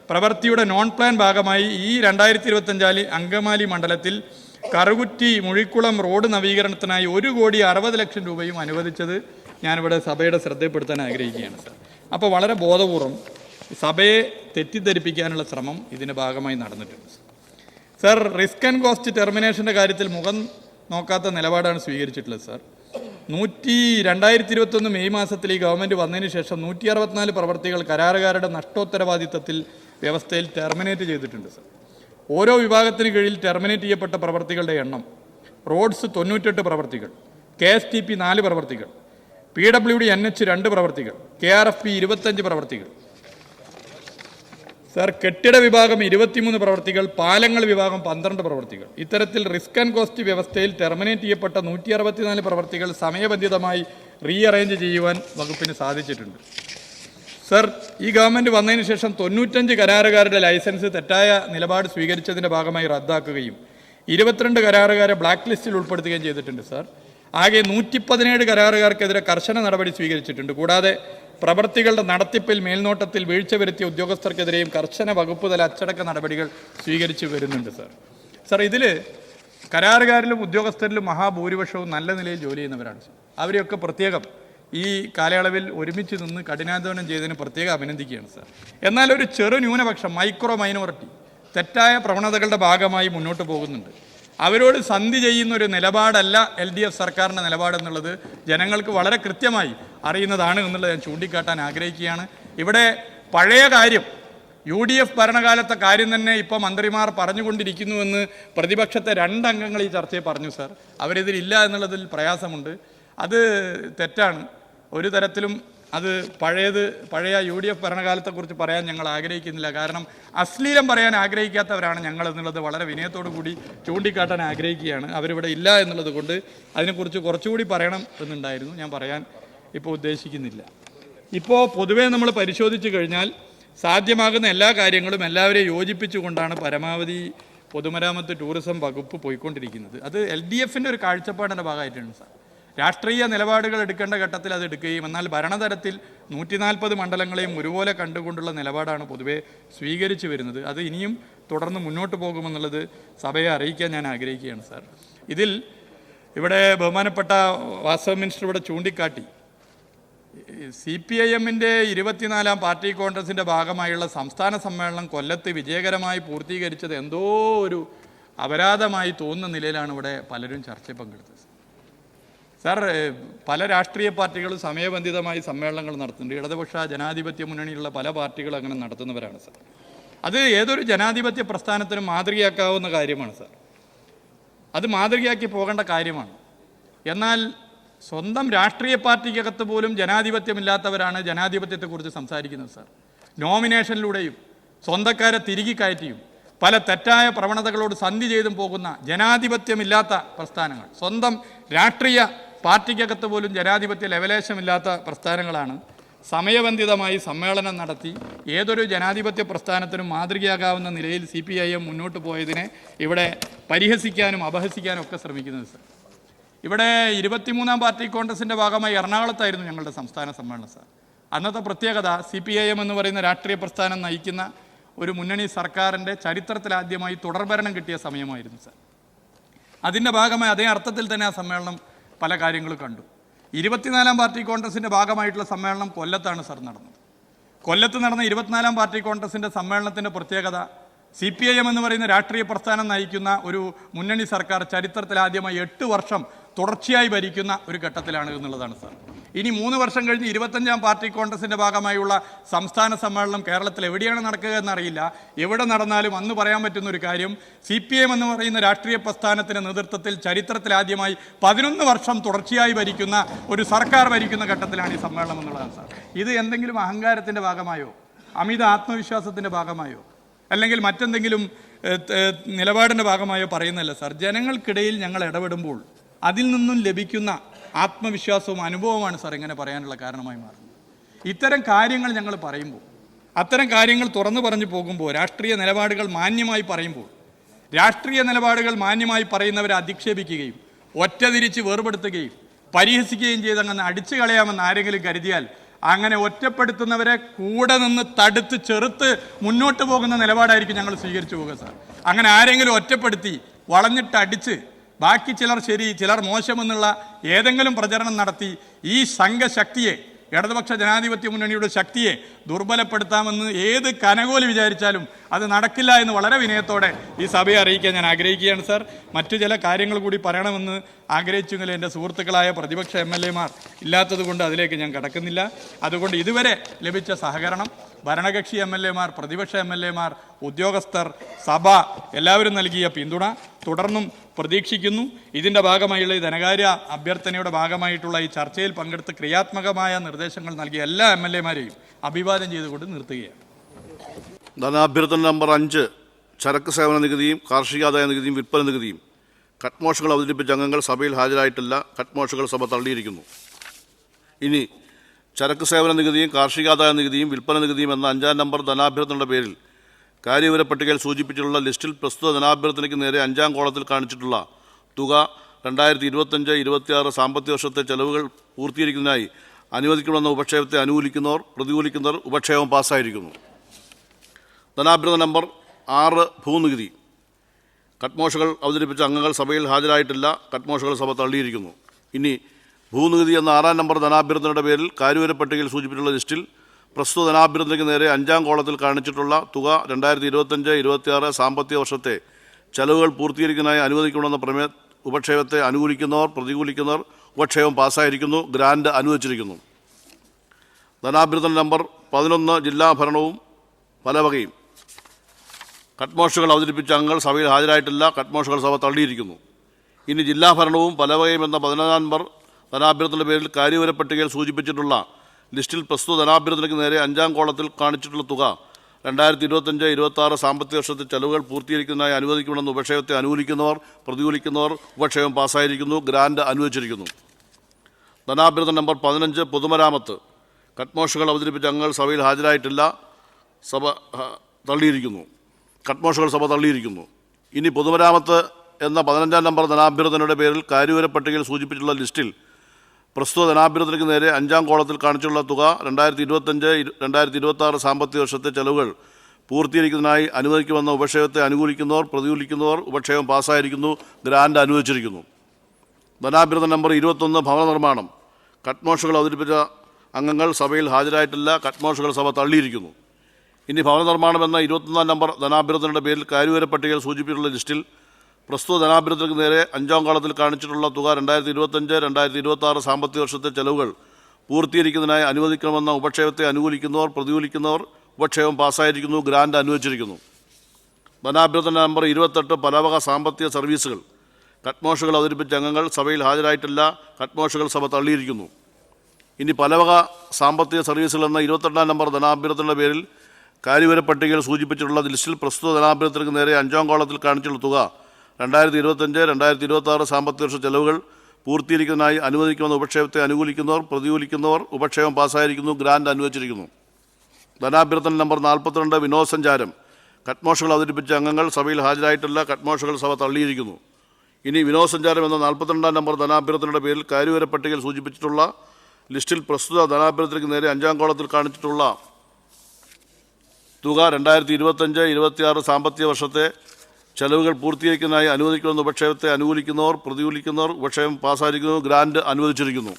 പ്രവൃത്തിയുടെ നോൺ പ്ലാൻ ഭാഗമായി ഈ രണ്ടായിരത്തി ഇരുപത്തഞ്ചാൽ അങ്കമാലി മണ്ഡലത്തിൽ കറുകുറ്റി മുഴിക്കുളം റോഡ് നവീകരണത്തിനായി ഒരു കോടി അറുപത് ലക്ഷം രൂപയും അനുവദിച്ചത് ഞാനിവിടെ സഭയുടെ ശ്രദ്ധപ്പെടുത്താൻ ആഗ്രഹിക്കുകയാണ് സാർ. അപ്പോൾ വളരെ ബോധപൂർവം സഭയെ തെറ്റിദ്ധരിപ്പിക്കാനുള്ള ശ്രമം ഇതിന്റെ ഭാഗമായി നടന്നിട്ടുണ്ട് സർ. റിസ്ക് ആൻഡ് കോസ്റ്റ് ടെർമിനേഷന്റെ കാര്യത്തിൽ മുഖം നോക്കാത്ത നിലപാടാണ് സ്വീകരിച്ചിട്ടുള്ളത് സാർ. നൂറ്റി രണ്ടായിരത്തി ഇരുപത്തൊന്ന് മെയ് മാസത്തിൽ ഈ ഗവൺമെന്റ് വന്നതിന് ശേഷം നൂറ്റി അറുപത്തിനാല് പ്രവർത്തികൾ കരാറുകാരുടെ നഷ്ടോത്തരവാദിത്തത്തിൽ വ്യവസ്ഥയിൽ ടെർമിനേറ്റ് ചെയ്തിട്ടുണ്ട് സാർ. ഓരോ വിഭാഗത്തിന് കീഴിൽ ടെർമിനേറ്റ് ചെയ്യപ്പെട്ട പ്രവർത്തികളുടെ എണ്ണം. റോഡ്സ് തൊണ്ണൂറ്റെട്ട് പ്രവർത്തികൾ. കെ എസ് ടി പി നാല് പ്രവർത്തികൾ. P W D N H രണ്ട് പ്രവർത്തികൾ. കെ ആർ എഫ് പി ഇരുപത്തഞ്ച് പ്രവർത്തികൾ. സർ കെട്ടിട വിഭാഗം ഇരുപത്തിമൂന്ന് പ്രവർത്തികൾ പാലങ്ങൾ വിഭാഗം പന്ത്രണ്ട് പ്രവർത്തികൾ. ഇത്തരത്തിൽ റിസ്ക് ആൻഡ് കോസ്റ്റ് വ്യവസ്ഥയിൽ ടെർമിനേറ്റ് ചെയ്യപ്പെട്ട നൂറ്റി അറുപത്തിനാല് പ്രവർത്തികൾ സമയബന്ധിതമായി റീഅറേഞ്ച് ചെയ്യുവാൻ വകുപ്പിന് സാധിച്ചിട്ടുണ്ട്. സർ ഈ ഗവൺമെന്റ് വന്നതിന് ശേഷം തൊണ്ണൂറ്റഞ്ച് കരാറുകാരുടെ ലൈസൻസ് തെറ്റായ നിലപാട് സ്വീകരിച്ചതിന്റെ ഭാഗമായി റദ്ദാക്കുകയും ഇരുപത്തിരണ്ട് കരാറുകാരെ ബ്ലാക്ക് ലിസ്റ്റിൽ ഉൾപ്പെടുത്തുകയും ചെയ്തിട്ടുണ്ട് സർ. ആകെ നൂറ്റി പതിനേഴ് കരാറുകാർക്കെതിരെ കർശന നടപടി സ്വീകരിച്ചിട്ടുണ്ട്. കൂടാതെ പ്രവർത്തികളുടെ നടത്തിപ്പിൽ മേൽനോട്ടത്തിൽ വീഴ്ച വരുത്തിയ ഉദ്യോഗസ്ഥർക്കെതിരെയും കർശന വകുപ്പ് തല അച്ചടക്ക നടപടികൾ സ്വീകരിച്ചു വരുന്നുണ്ട് സർ. സർ ഇതിൽ കരാറുകാരിലും ഉദ്യോഗസ്ഥരിലും മഹാഭൂരിപക്ഷവും നല്ല നിലയിൽ ജോലി ചെയ്യുന്നവരാണ് അവരെയൊക്കെ പ്രത്യേകം ഈ കാലയളവിൽ ഒരുമിച്ച് നിന്ന് കഠിനാധ്വാനം ചെയ്തതിന് പ്രത്യേകം അഭിനന്ദിക്കുകയാണ് സാർ. എന്നാൽ ഒരു ചെറു ന്യൂനപക്ഷം മൈക്രോ മൈനോറിറ്റി തെറ്റായ പ്രവണതകളുടെ ഭാഗമായി മുന്നോട്ട് പോകുന്നുണ്ട്. അവരോട് സന്ധി ചെയ്യുന്ന ഒരു നിലപാടല്ല എൽ ഡി എഫ് സർക്കാരിന്റെ നിലപാടെന്നുള്ളത് ജനങ്ങൾക്ക് വളരെ കൃത്യമായി അറിയുന്നതാണ് എന്നുള്ളത് ഞാൻ ചൂണ്ടിക്കാട്ടാൻ ആഗ്രഹിക്കുകയാണ്. ഇവിടെ പഴയ കാര്യം യു ഡി എഫ് ഭരണകാലത്തെ കാര്യം തന്നെ ഇപ്പോൾ മന്ത്രിമാർ പറഞ്ഞുകൊണ്ടിരിക്കുന്നുവെന്ന് പ്രതിപക്ഷത്തെ രണ്ടംഗങ്ങൾ ഈ ചർച്ചയിൽ പറഞ്ഞു സാർ. അവരിതിലില്ല എന്നുള്ളതിൽ പ്രയാസമുണ്ട്. അത് തെറ്റാണ്. ഒരു തരത്തിലും അത് പഴയത് പഴയ യു ഡി എഫ് ഭരണകാലത്തെക്കുറിച്ച് പറയാൻ ഞങ്ങൾ ആഗ്രഹിക്കുന്നില്ല. കാരണം അശ്ലീലം പറയാൻ ആഗ്രഹിക്കാത്തവരാണ് ഞങ്ങൾ എന്നുള്ളത് വളരെ വിനയത്തോടു കൂടി ചൂണ്ടിക്കാട്ടാൻ ആഗ്രഹിക്കുകയാണ്. അവരിവിടെ ഇല്ല എന്നുള്ളത് കൊണ്ട് അതിനെക്കുറിച്ച് കുറച്ചുകൂടി പറയണം എന്നുണ്ടായിരുന്നു. ഞാൻ പറയാൻ ഇപ്പോൾ ഉദ്ദേശിക്കുന്നില്ല. ഇപ്പോൾ പൊതുവേ നമ്മൾ പരിശോധിച്ച് കഴിഞ്ഞാൽ സാധ്യമാകുന്ന എല്ലാ കാര്യങ്ങളും എല്ലാവരെയും യോജിപ്പിച്ചുകൊണ്ടാണ് പരമാവധി പൊതുമരാമത്ത് ടൂറിസം വകുപ്പ് പോയിക്കൊണ്ടിരിക്കുന്നത്. അത് എൽ ഡി എഫിന്റെ ഒരു കാഴ്ചപ്പാടിന്റെ ഭാഗമായിട്ടാണ് സാർ. രാഷ്ട്രീയ നിലപാടുകൾ എടുക്കേണ്ട ഘട്ടത്തിൽ അത് എടുക്കുകയും എന്നാൽ ഭരണതരത്തിൽ നൂറ്റി നാൽപ്പത് മണ്ഡലങ്ങളെയും ഒരുപോലെ കണ്ടുകൊണ്ടുള്ള നിലപാടാണ് പൊതുവെ സ്വീകരിച്ചു വരുന്നത്. അത് ഇനിയും തുടർന്ന് മുന്നോട്ട് പോകുമെന്നുള്ളത് സഭയെ അറിയിക്കാൻ ഞാൻ ആഗ്രഹിക്കുകയാണ് സാർ. ഇതിൽ ഇവിടെ ബഹുമാനപ്പെട്ട വാസവ മിനിസ്റ്റർ ഇവിടെ ചൂണ്ടിക്കാട്ടി. സി പി ഐ എമ്മിന്റെ ഇരുപത്തിനാലാം പാർട്ടി കോൺഗ്രസിന്റെ ഭാഗമായുള്ള സംസ്ഥാന സമ്മേളനം കൊല്ലത്ത് വിജയകരമായി പൂർത്തീകരിച്ചത് എന്തോ ഒരു അപരാധമായി തോന്നുന്ന നിലയിലാണ് ഇവിടെ പലരും ചർച്ചയിൽ പങ്കെടുത്തത്. സാർ പല രാഷ്ട്രീയ പാർട്ടികളും സമയബന്ധിതമായി സമ്മേളനങ്ങൾ നടത്തുന്നുണ്ട്. ഇടതുപക്ഷ ജനാധിപത്യ മുന്നണിയുള്ള പല പാർട്ടികളും അങ്ങനെ നടത്തുന്നവരാണ് സാർ. അത് ഏതൊരു ജനാധിപത്യ പ്രസ്ഥാനത്തിനും മാതൃകയാക്കാവുന്ന കാര്യമാണ് സാർ. അത് മാതൃകയാക്കി പോകേണ്ട കാര്യമാണ്. എന്നാൽ സ്വന്തം രാഷ്ട്രീയ പാർട്ടിക്കകത്ത് പോലും ജനാധിപത്യമില്ലാത്തവരാണ് ജനാധിപത്യത്തെക്കുറിച്ച് സംസാരിക്കുന്നത് സാർ. നോമിനേഷനിലൂടെയും സ്വന്തക്കാരെ തിരികെ കയറ്റിയും പല തെറ്റായ പ്രവണതകളോട് സന്ധി ചെയ്തും പോകുന്ന ജനാധിപത്യമില്ലാത്ത പ്രസ്ഥാനങ്ങൾ സ്വന്തം രാഷ്ട്രീയ പാർട്ടിക്കകത്ത് പോലും ജനാധിപത്യ ലെവലേശമില്ലാത്ത പ്രസ്ഥാനങ്ങളാണ് സമയബന്ധിതമായി സമ്മേളനം നടത്തി ഏതൊരു ജനാധിപത്യ പ്രസ്ഥാനത്തിനും മാതൃകയാകാവുന്ന നിലയിൽ സി പി ഐ എം മുന്നോട്ട് പോയതിനെ ഇവിടെ പരിഹസിക്കാനും അപഹസിക്കാനും ഒക്കെ ശ്രമിക്കുന്നത് സാർ. ഇവിടെ ഇരുപത്തിമൂന്നാം പാർട്ടി കോൺഗ്രസിന്റെ ഭാഗമായി എറണാകുളത്തായിരുന്നു ഞങ്ങളുടെ സംസ്ഥാന സമ്മേളനം സാർ. അന്നത്തെ പ്രത്യേകത സി പി ഐ എം എന്ന് പറയുന്ന രാഷ്ട്രീയ പ്രസ്ഥാനം നയിക്കുന്ന ഒരു മുന്നണി സർക്കാരിന്റെ ചരിത്രത്തിലാദ്യമായി തുടർഭരണം കിട്ടിയ സമയമായിരുന്നു സാർ. അതിന്റെ ഭാഗമായി അതേ അർത്ഥത്തിൽ തന്നെ ആ സമ്മേളനം പല കാര്യങ്ങൾ കണ്ടു. ഇരുപത്തിനാലാം പാർട്ടി കോൺഗ്രസിന്റെ ഭാഗമായിട്ടുള്ള സമ്മേളനം കൊല്ലത്താണ് സർ നടന്നത്. കൊല്ലത്ത് നടന്ന ഇരുപത്തിനാലാം പാർട്ടി കോൺഗ്രസിന്റെ സമ്മേളനത്തിന്റെ പ്രത്യേകത സി പി ഐ എം എന്ന് പറയുന്ന രാഷ്ട്രീയ പ്രസ്ഥാനം നയിക്കുന്ന ഒരു മുന്നണി സർക്കാർ ചരിത്രത്തിൽ ആദ്യമായി എട്ട് വർഷം തുടർച്ചയായി ഭരിക്കുന്ന ഒരു ഘട്ടത്തിലാണ് എന്നുള്ളതാണ് സാർ. ഇനി മൂന്ന് വർഷം കഴിഞ്ഞ് ഇരുപത്തഞ്ചാം പാർട്ടി കോൺഗ്രസിന്റെ ഭാഗമായുള്ള സംസ്ഥാന സമ്മേളനം കേരളത്തിൽ എവിടെയാണ് നടക്കുക എന്നറിയില്ല. എവിടെ നടന്നാലും അന്ന് പറയാൻ പറ്റുന്ന ഒരു കാര്യം സി പി എം എന്ന് പറയുന്ന രാഷ്ട്രീയ പ്രസ്ഥാനത്തിന്റെ നേതൃത്വത്തിൽ ചരിത്രത്തിൽ ആദ്യമായി പതിനൊന്ന് വർഷം തുടർച്ചയായി ഭരിക്കുന്ന ഒരു സർക്കാർ ഭരിക്കുന്ന ഘട്ടത്തിലാണ് ഈ സമ്മേളനം എന്നുള്ളതാണ് സാർ. ഇത് എന്തെങ്കിലും അഹങ്കാരത്തിന്റെ ഭാഗമായോ അമിത ആത്മവിശ്വാസത്തിന്റെ ഭാഗമായോ അല്ലെങ്കിൽ മറ്റെന്തെങ്കിലും നിലപാടിന്റെ ഭാഗമായോ പറയുന്നല്ല സാർ. ജനങ്ങൾക്കിടയിൽ ഞങ്ങൾ ഇടപെടുമ്പോൾ അതിൽ നിന്നും ലഭിക്കുന്ന ആത്മവിശ്വാസവും അനുഭവമാണ് സാർ ഇങ്ങനെ പറയാനുള്ള കാരണമായി മാറുന്നത്. ഇത്തരം കാര്യങ്ങൾ ഞങ്ങൾ പറയുമ്പോൾ അത്തരം കാര്യങ്ങൾ തുറന്നു പറഞ്ഞു പോകുമ്പോൾ രാഷ്ട്രീയ നിലപാടുകൾ മാന്യമായി പറയുമ്പോൾ രാഷ്ട്രീയ നിലപാടുകൾ മാന്യമായി പറയുന്നവരെ അധിക്ഷേപിക്കുകയും ഒറ്റതിരിച്ച് വേർപെടുത്തുകയും പരിഹസിക്കുകയും ചെയ്ത് അങ്ങനെ അടിച്ചു കളയാമെന്ന് ആരെങ്കിലും കരുതിയാൽ അങ്ങനെ ഒറ്റപ്പെടുത്തുന്നവരെ കൂടെ നിന്ന് തടുത്ത് ചെറുത്ത് മുന്നോട്ട് പോകുന്ന നിലപാടായിരിക്കും ഞങ്ങൾ സ്വീകരിച്ചു പോകുക സാർ. അങ്ങനെ ആരെങ്കിലും ഒറ്റപ്പെടുത്തി വളഞ്ഞിട്ട് അടിച്ച് ബാക്കി ചിലർ ശരി ചിലർ മോശമെന്നുള്ള ഏതെങ്കിലും പ്രചരണം നടത്തി ഈ സംഘശക്തിയെ ഇടതുപക്ഷ ജനാധിപത്യ മുന്നണിയുടെ ശക്തിയെ ദുർബലപ്പെടുത്താമെന്ന് ഏത് കനകോൽ വിചാരിച്ചാലും അത് നടക്കില്ല എന്ന് വളരെ വിനയത്തോടെ ഈ സഭയെ അറിയിക്കാൻ ഞാൻ ആഗ്രഹിക്കുകയാണ് സാർ. മറ്റു ചില കാര്യങ്ങൾ കൂടി പറയണമെന്ന് ആഗ്രഹിച്ചെങ്കിലും എന്റെ സുഹൃത്തുക്കളായ പ്രതിപക്ഷ എം എൽ എമാർ ഇല്ലാത്തത് കൊണ്ട് അതിലേക്ക് ഞാൻ കടക്കുന്നില്ല. അതുകൊണ്ട് ഇതുവരെ ലഭിച്ച സഹകരണം ഭരണകക്ഷി എം എൽ എമാർ പ്രതിപക്ഷ എം എൽ എമാർ ഉദ്യോഗസ്ഥർ സഭ എല്ലാവരും നൽകിയ പിന്തുണ തുടർന്നും പ്രതീക്ഷിക്കുന്നു. ഇതിന്റെ ഭാഗമായുള്ള ഈ ധനകാര്യ അഭ്യർത്ഥനയുടെ ഭാഗമായിട്ടുള്ള ഈ ചർച്ചയിൽ പങ്കെടുത്ത് ക്രിയാത്മകമായ നിർദ്ദേശങ്ങൾ നൽകിയ എല്ലാ എം എൽ എമാരെയും അഭിവാദം ചെയ്തുകൊണ്ട് നിർത്തുകയാണ്. ധനാഭ്യർത്ഥന നമ്പർ അഞ്ച് ചരക്ക് സേവന നികുതിയും കാർഷികാദായ നികുതിയും വിൽപ്പന നികുതിയും കട്ട്മോഷകൾ അവതരിപ്പിച്ച അംഗങ്ങൾ സഭയിൽ ഹാജരായിട്ടില്ല. കട്ട്മോഷകൾ സഭ തള്ളിയിരിക്കുന്നു. ഇനി ചരക്ക് സേവന നികുതിയും കാർഷികാദായ നികുതിയും വിൽപ്പന നികുതിയും എന്ന അഞ്ചാം നമ്പർ ധനാഭ്യർത്ഥനയുടെ പേരിൽ കാര്യവിവര പട്ടികയിൽ സൂചിപ്പിച്ചിട്ടുള്ള ലിസ്റ്റിൽ പ്രസ്തുത ധനാഭ്യർത്ഥനയ്ക്ക് നേരെ അഞ്ചാം കോളത്തിൽ കാണിച്ചിട്ടുള്ള തുക രണ്ടായിരത്തി ഇരുപത്തഞ്ച് ഇരുപത്തിയാറ് സാമ്പത്തിക വർഷത്തെ ചെലവുകൾ പൂർത്തീകരിക്കുന്നതിനായി അനുവദിക്കണമെന്ന ഉപക്ഷേപത്തെ അനുകൂലിക്കുന്നവർ പ്രതികൂലിക്കുന്നവർ ഉപക്ഷേപം പാസ്സായിരിക്കുന്നു. ധനാഭ്യർത്ഥന നമ്പർ ആറ് ഭൂനികുതി. കട്മോഷകൾ അവതരിപ്പിച്ച അംഗങ്ങൾ സഭയിൽ ഹാജരായിട്ടില്ല. കട്മോഷകൾ സഭ തള്ളിയിരിക്കുന്നു. ഇനി ഭൂനികുതി എന്ന ആറാം നമ്പർ ധനാഭ്യർത്ഥനയുടെ പേരിൽ കാര്യവര പട്ടികയിൽ സൂചിപ്പിച്ചിട്ടുള്ള ലിസ്റ്റിൽ പ്രസ്തുത ധനാഭ്യർത്ഥനയ്ക്ക് നേരെ അഞ്ചാം കോളത്തിൽ കാണിച്ചിട്ടുള്ള തുക രണ്ടായിരത്തി ഇരുപത്തഞ്ച് ഇരുപത്തിയാറ് സാമ്പത്തിക വർഷത്തെ ചെലവുകൾ പൂർത്തീകരിക്കുന്നതിനായി അനുവദിക്കണമെന്ന പ്രമേയ ഉപക്ഷേപത്തെ അനുകൂലിക്കുന്നവർ പ്രതികൂലിക്കുന്നവർ ഉപക്ഷേപം പാസ്സായിരിക്കുന്നു ഗ്രാൻഡ് അനുവദിച്ചിരിക്കുന്നു. ധനാഭ്യർത്ഥന നമ്പർ പതിനൊന്ന് ജില്ലാ ഭരണവും പലവകയും കട്മോഷകൾ അവതരിപ്പിച്ച അംഗങ്ങൾ സഭയിൽ ഹാജരായിട്ടില്ല കട്മോഷകൾ സഭ തള്ളിയിരിക്കുന്നു. ഇനി ജില്ലാ ഭരണവും പലവകയും എന്ന പതിനൊന്നാം നമ്പർ ധനാഭ്യർത്ഥനയുടെ പേരിൽ കാര്യവര പട്ടികയിൽ സൂചിപ്പിച്ചിട്ടുള്ള ലിസ്റ്റിൽ പ്രസ്തുത ധനാഭ്യർത്ഥനയ്ക്ക് നേരെ അഞ്ചാം കോളത്തിൽ കാണിച്ചിട്ടുള്ള തുക രണ്ടായിരത്തി ഇരുപത്തഞ്ച് ഇരുപത്തി ആറ് സാമ്പത്തിക വർഷത്തെ ചെലവുകൾ പൂർത്തീകരിക്കുന്നതിനായി അനുവദിക്കുമെന്ന് ഉപക്ഷേപത്തെ അനുകൂലിക്കുന്നവർ പ്രതികൂലിക്കുന്നവർ ഉപക്ഷേപം പാസ്സായിരിക്കുന്നു ഗ്രാൻഡ് അനുവദിച്ചിരിക്കുന്നു. ധനാഭ്യർത്ഥന നമ്പർ പതിനഞ്ച് പൊതുമരാമത്ത്. കട്മോഷകൾ അവതരിപ്പിച്ച അംഗങ്ങൾ സഭയിൽ ഹാജരായിട്ടില്ല. സഭ തള്ളിയിരിക്കുന്നു. കട്മോഷകൾ സഭ തള്ളിയിരിക്കുന്നു. ഇനി പൊതുമരാമത്ത് എന്ന പതിനഞ്ചാം നമ്പർ ധനാഭ്യർത്ഥനയുടെ പേരിൽ കാര്യവര പട്ടികയിൽ സൂചിപ്പിച്ചിട്ടുള്ള ലിസ്റ്റിൽ പ്രസ്തുത ധനാഭ്യർത്ഥനയ്ക്ക് നേരെ അഞ്ചാം കോളത്തിൽ കാണിച്ചുള്ള തുക രണ്ടായിരത്തി ഇരുപത്തഞ്ച് രണ്ടായിരത്തി ഇരുപത്തി സാമ്പത്തിക വർഷത്തെ ചെലവുകൾ പൂർത്തീകരിക്കുന്നതിനായി അനുവദിക്കുമെന്ന ഉപക്ഷേപത്തെ അനുകൂലിക്കുന്നവർ പ്രതികൂലിക്കുന്നവർ ഉപക്ഷേപം പാസ്സായിരിക്കുന്നു. ഗ്രാൻഡ് അനുവദിച്ചിരിക്കുന്നു. ധനാഭ്യർത്ഥന നമ്പർ ഇരുപത്തൊന്ന് ഭവന നിർമ്മാണം കട്മോഷകൾ അവതരിപ്പിച്ച അംഗങ്ങൾ സഭയിൽ ഹാജരായിട്ടില്ല. കട്മോഷകൾ സഭ തള്ളിയിരിക്കുന്നു. ഇനി ഭവന നിർമ്മാണം എന്ന ഇരുപത്തൊന്നാം നമ്പർ ധനാഭ്യർത്ഥനയുടെ പേരിൽ കാര്യവര പട്ടികയിൽ സൂചിപ്പിച്ചിട്ടുള്ള ലിസ്റ്റിൽ പ്രസ്തുത ധനാഭ്യർത്ഥനയ്ക്ക് നേരെ അഞ്ചാം കാലത്തിൽ കാണിച്ചിട്ടുള്ള തുക രണ്ടായിരത്തി ഇരുപത്തഞ്ച് രണ്ടായിരത്തി ഇരുപത്തി സാമ്പത്തിക വർഷത്തെ ചെലവുകൾ പൂർത്തീകരിക്കുന്നതിനായി അനുവദിക്കണമെന്ന ഉപക്ഷേപത്തെ അനുകൂലിക്കുന്നവർ പ്രതികൂലിക്കുന്നവർ ഉപക്ഷേപം പാസ്സായിരിക്കുന്നു ഗ്രാൻഡ് അനുവദിച്ചിരിക്കുന്നു. ധനാഭ്യർത്ഥന നമ്പർ ഇരുപത്തെട്ട് പലവക സാമ്പത്തിക സർവീസുകൾ. കട്മോഷകൾ അവതരിപ്പിച്ച അംഗങ്ങൾ സഭയിൽ ഹാജരായിട്ടില്ല കട്മോഷകൾ സഭ തള്ളിയിരിക്കുന്നു. ഇനി പലവക സാമ്പത്തിക സർവീസുകൾ എന്ന ഇരുപത്തെട്ടാം നമ്പർ ധനാഭ്യർത്ഥനയുടെ പേരിൽ കാര്യവര പട്ടികയിൽ സൂചിപ്പിച്ചിട്ടുള്ള ലിസ്റ്റിൽ പ്രസ്തുത ധനാഭ്യർത്ഥനയ്ക്ക് നേരെ അഞ്ചാം കോളത്തിൽ കാണിച്ചുള്ള തുക രണ്ടായിരത്തി ഇരുപത്തഞ്ച് രണ്ടായിരത്തി ഇരുപത്തി ആറ് സാമ്പത്തിക വർഷ ചെലവുകൾ പൂർത്തീകരിക്കുന്നതിനായി അനുവദിക്കുന്ന ഉപക്ഷേപത്തെ അനുകൂലിക്കുന്നവർ പ്രതികൂലിക്കുന്നവർ ഉപക്ഷേപം പാസ്സായിരിക്കുന്നു ഗ്രാൻഡ് അനുവദിച്ചിരിക്കുന്നു. ധനാഭ്യർത്ഥന നമ്പർ നാൽപ്പത്തിരണ്ട് വിനോദസഞ്ചാരം. കട്മോഷകൾ അവതരിപ്പിച്ച അംഗങ്ങൾ സഭയിൽ ഹാജരായിട്ടില്ല കട്മോഷകൾ സഭ തള്ളിയിരിക്കുന്നു. ഇനി വിനോദസഞ്ചാരം എന്ന നാൽപ്പത്തിരണ്ടാം നമ്പർ ധനാഭ്യർത്ഥനയുടെ പേരിൽ കാര്യവര പട്ടികയിൽ സൂചിപ്പിച്ചിട്ടുള്ള ലിസ്റ്റിൽ പ്രസ്തുത ധനാഭ്യർത്ഥനയ്ക്ക് നേരെ അഞ്ചാം കോളത്തിൽ കാണിച്ചിട്ടുള്ള തുക രണ്ടായിരത്തി ഇരുപത്തഞ്ച് ഇരുപത്തിയാറ് സാമ്പത്തിക വർഷത്തെ ചെലവുകൾ പൂർത്തീകരിക്കുന്നതിനായി അനുവദിക്കുന്ന ഉപക്ഷേപത്തെ അനുകൂലിക്കുന്നവർ പ്രതികൂലിക്കുന്നവർ ഉപക്ഷേപം പാസ്സായിരിക്കുന്നു ഗ്രാൻഡ് അനുവദിച്ചിരിക്കുന്നു.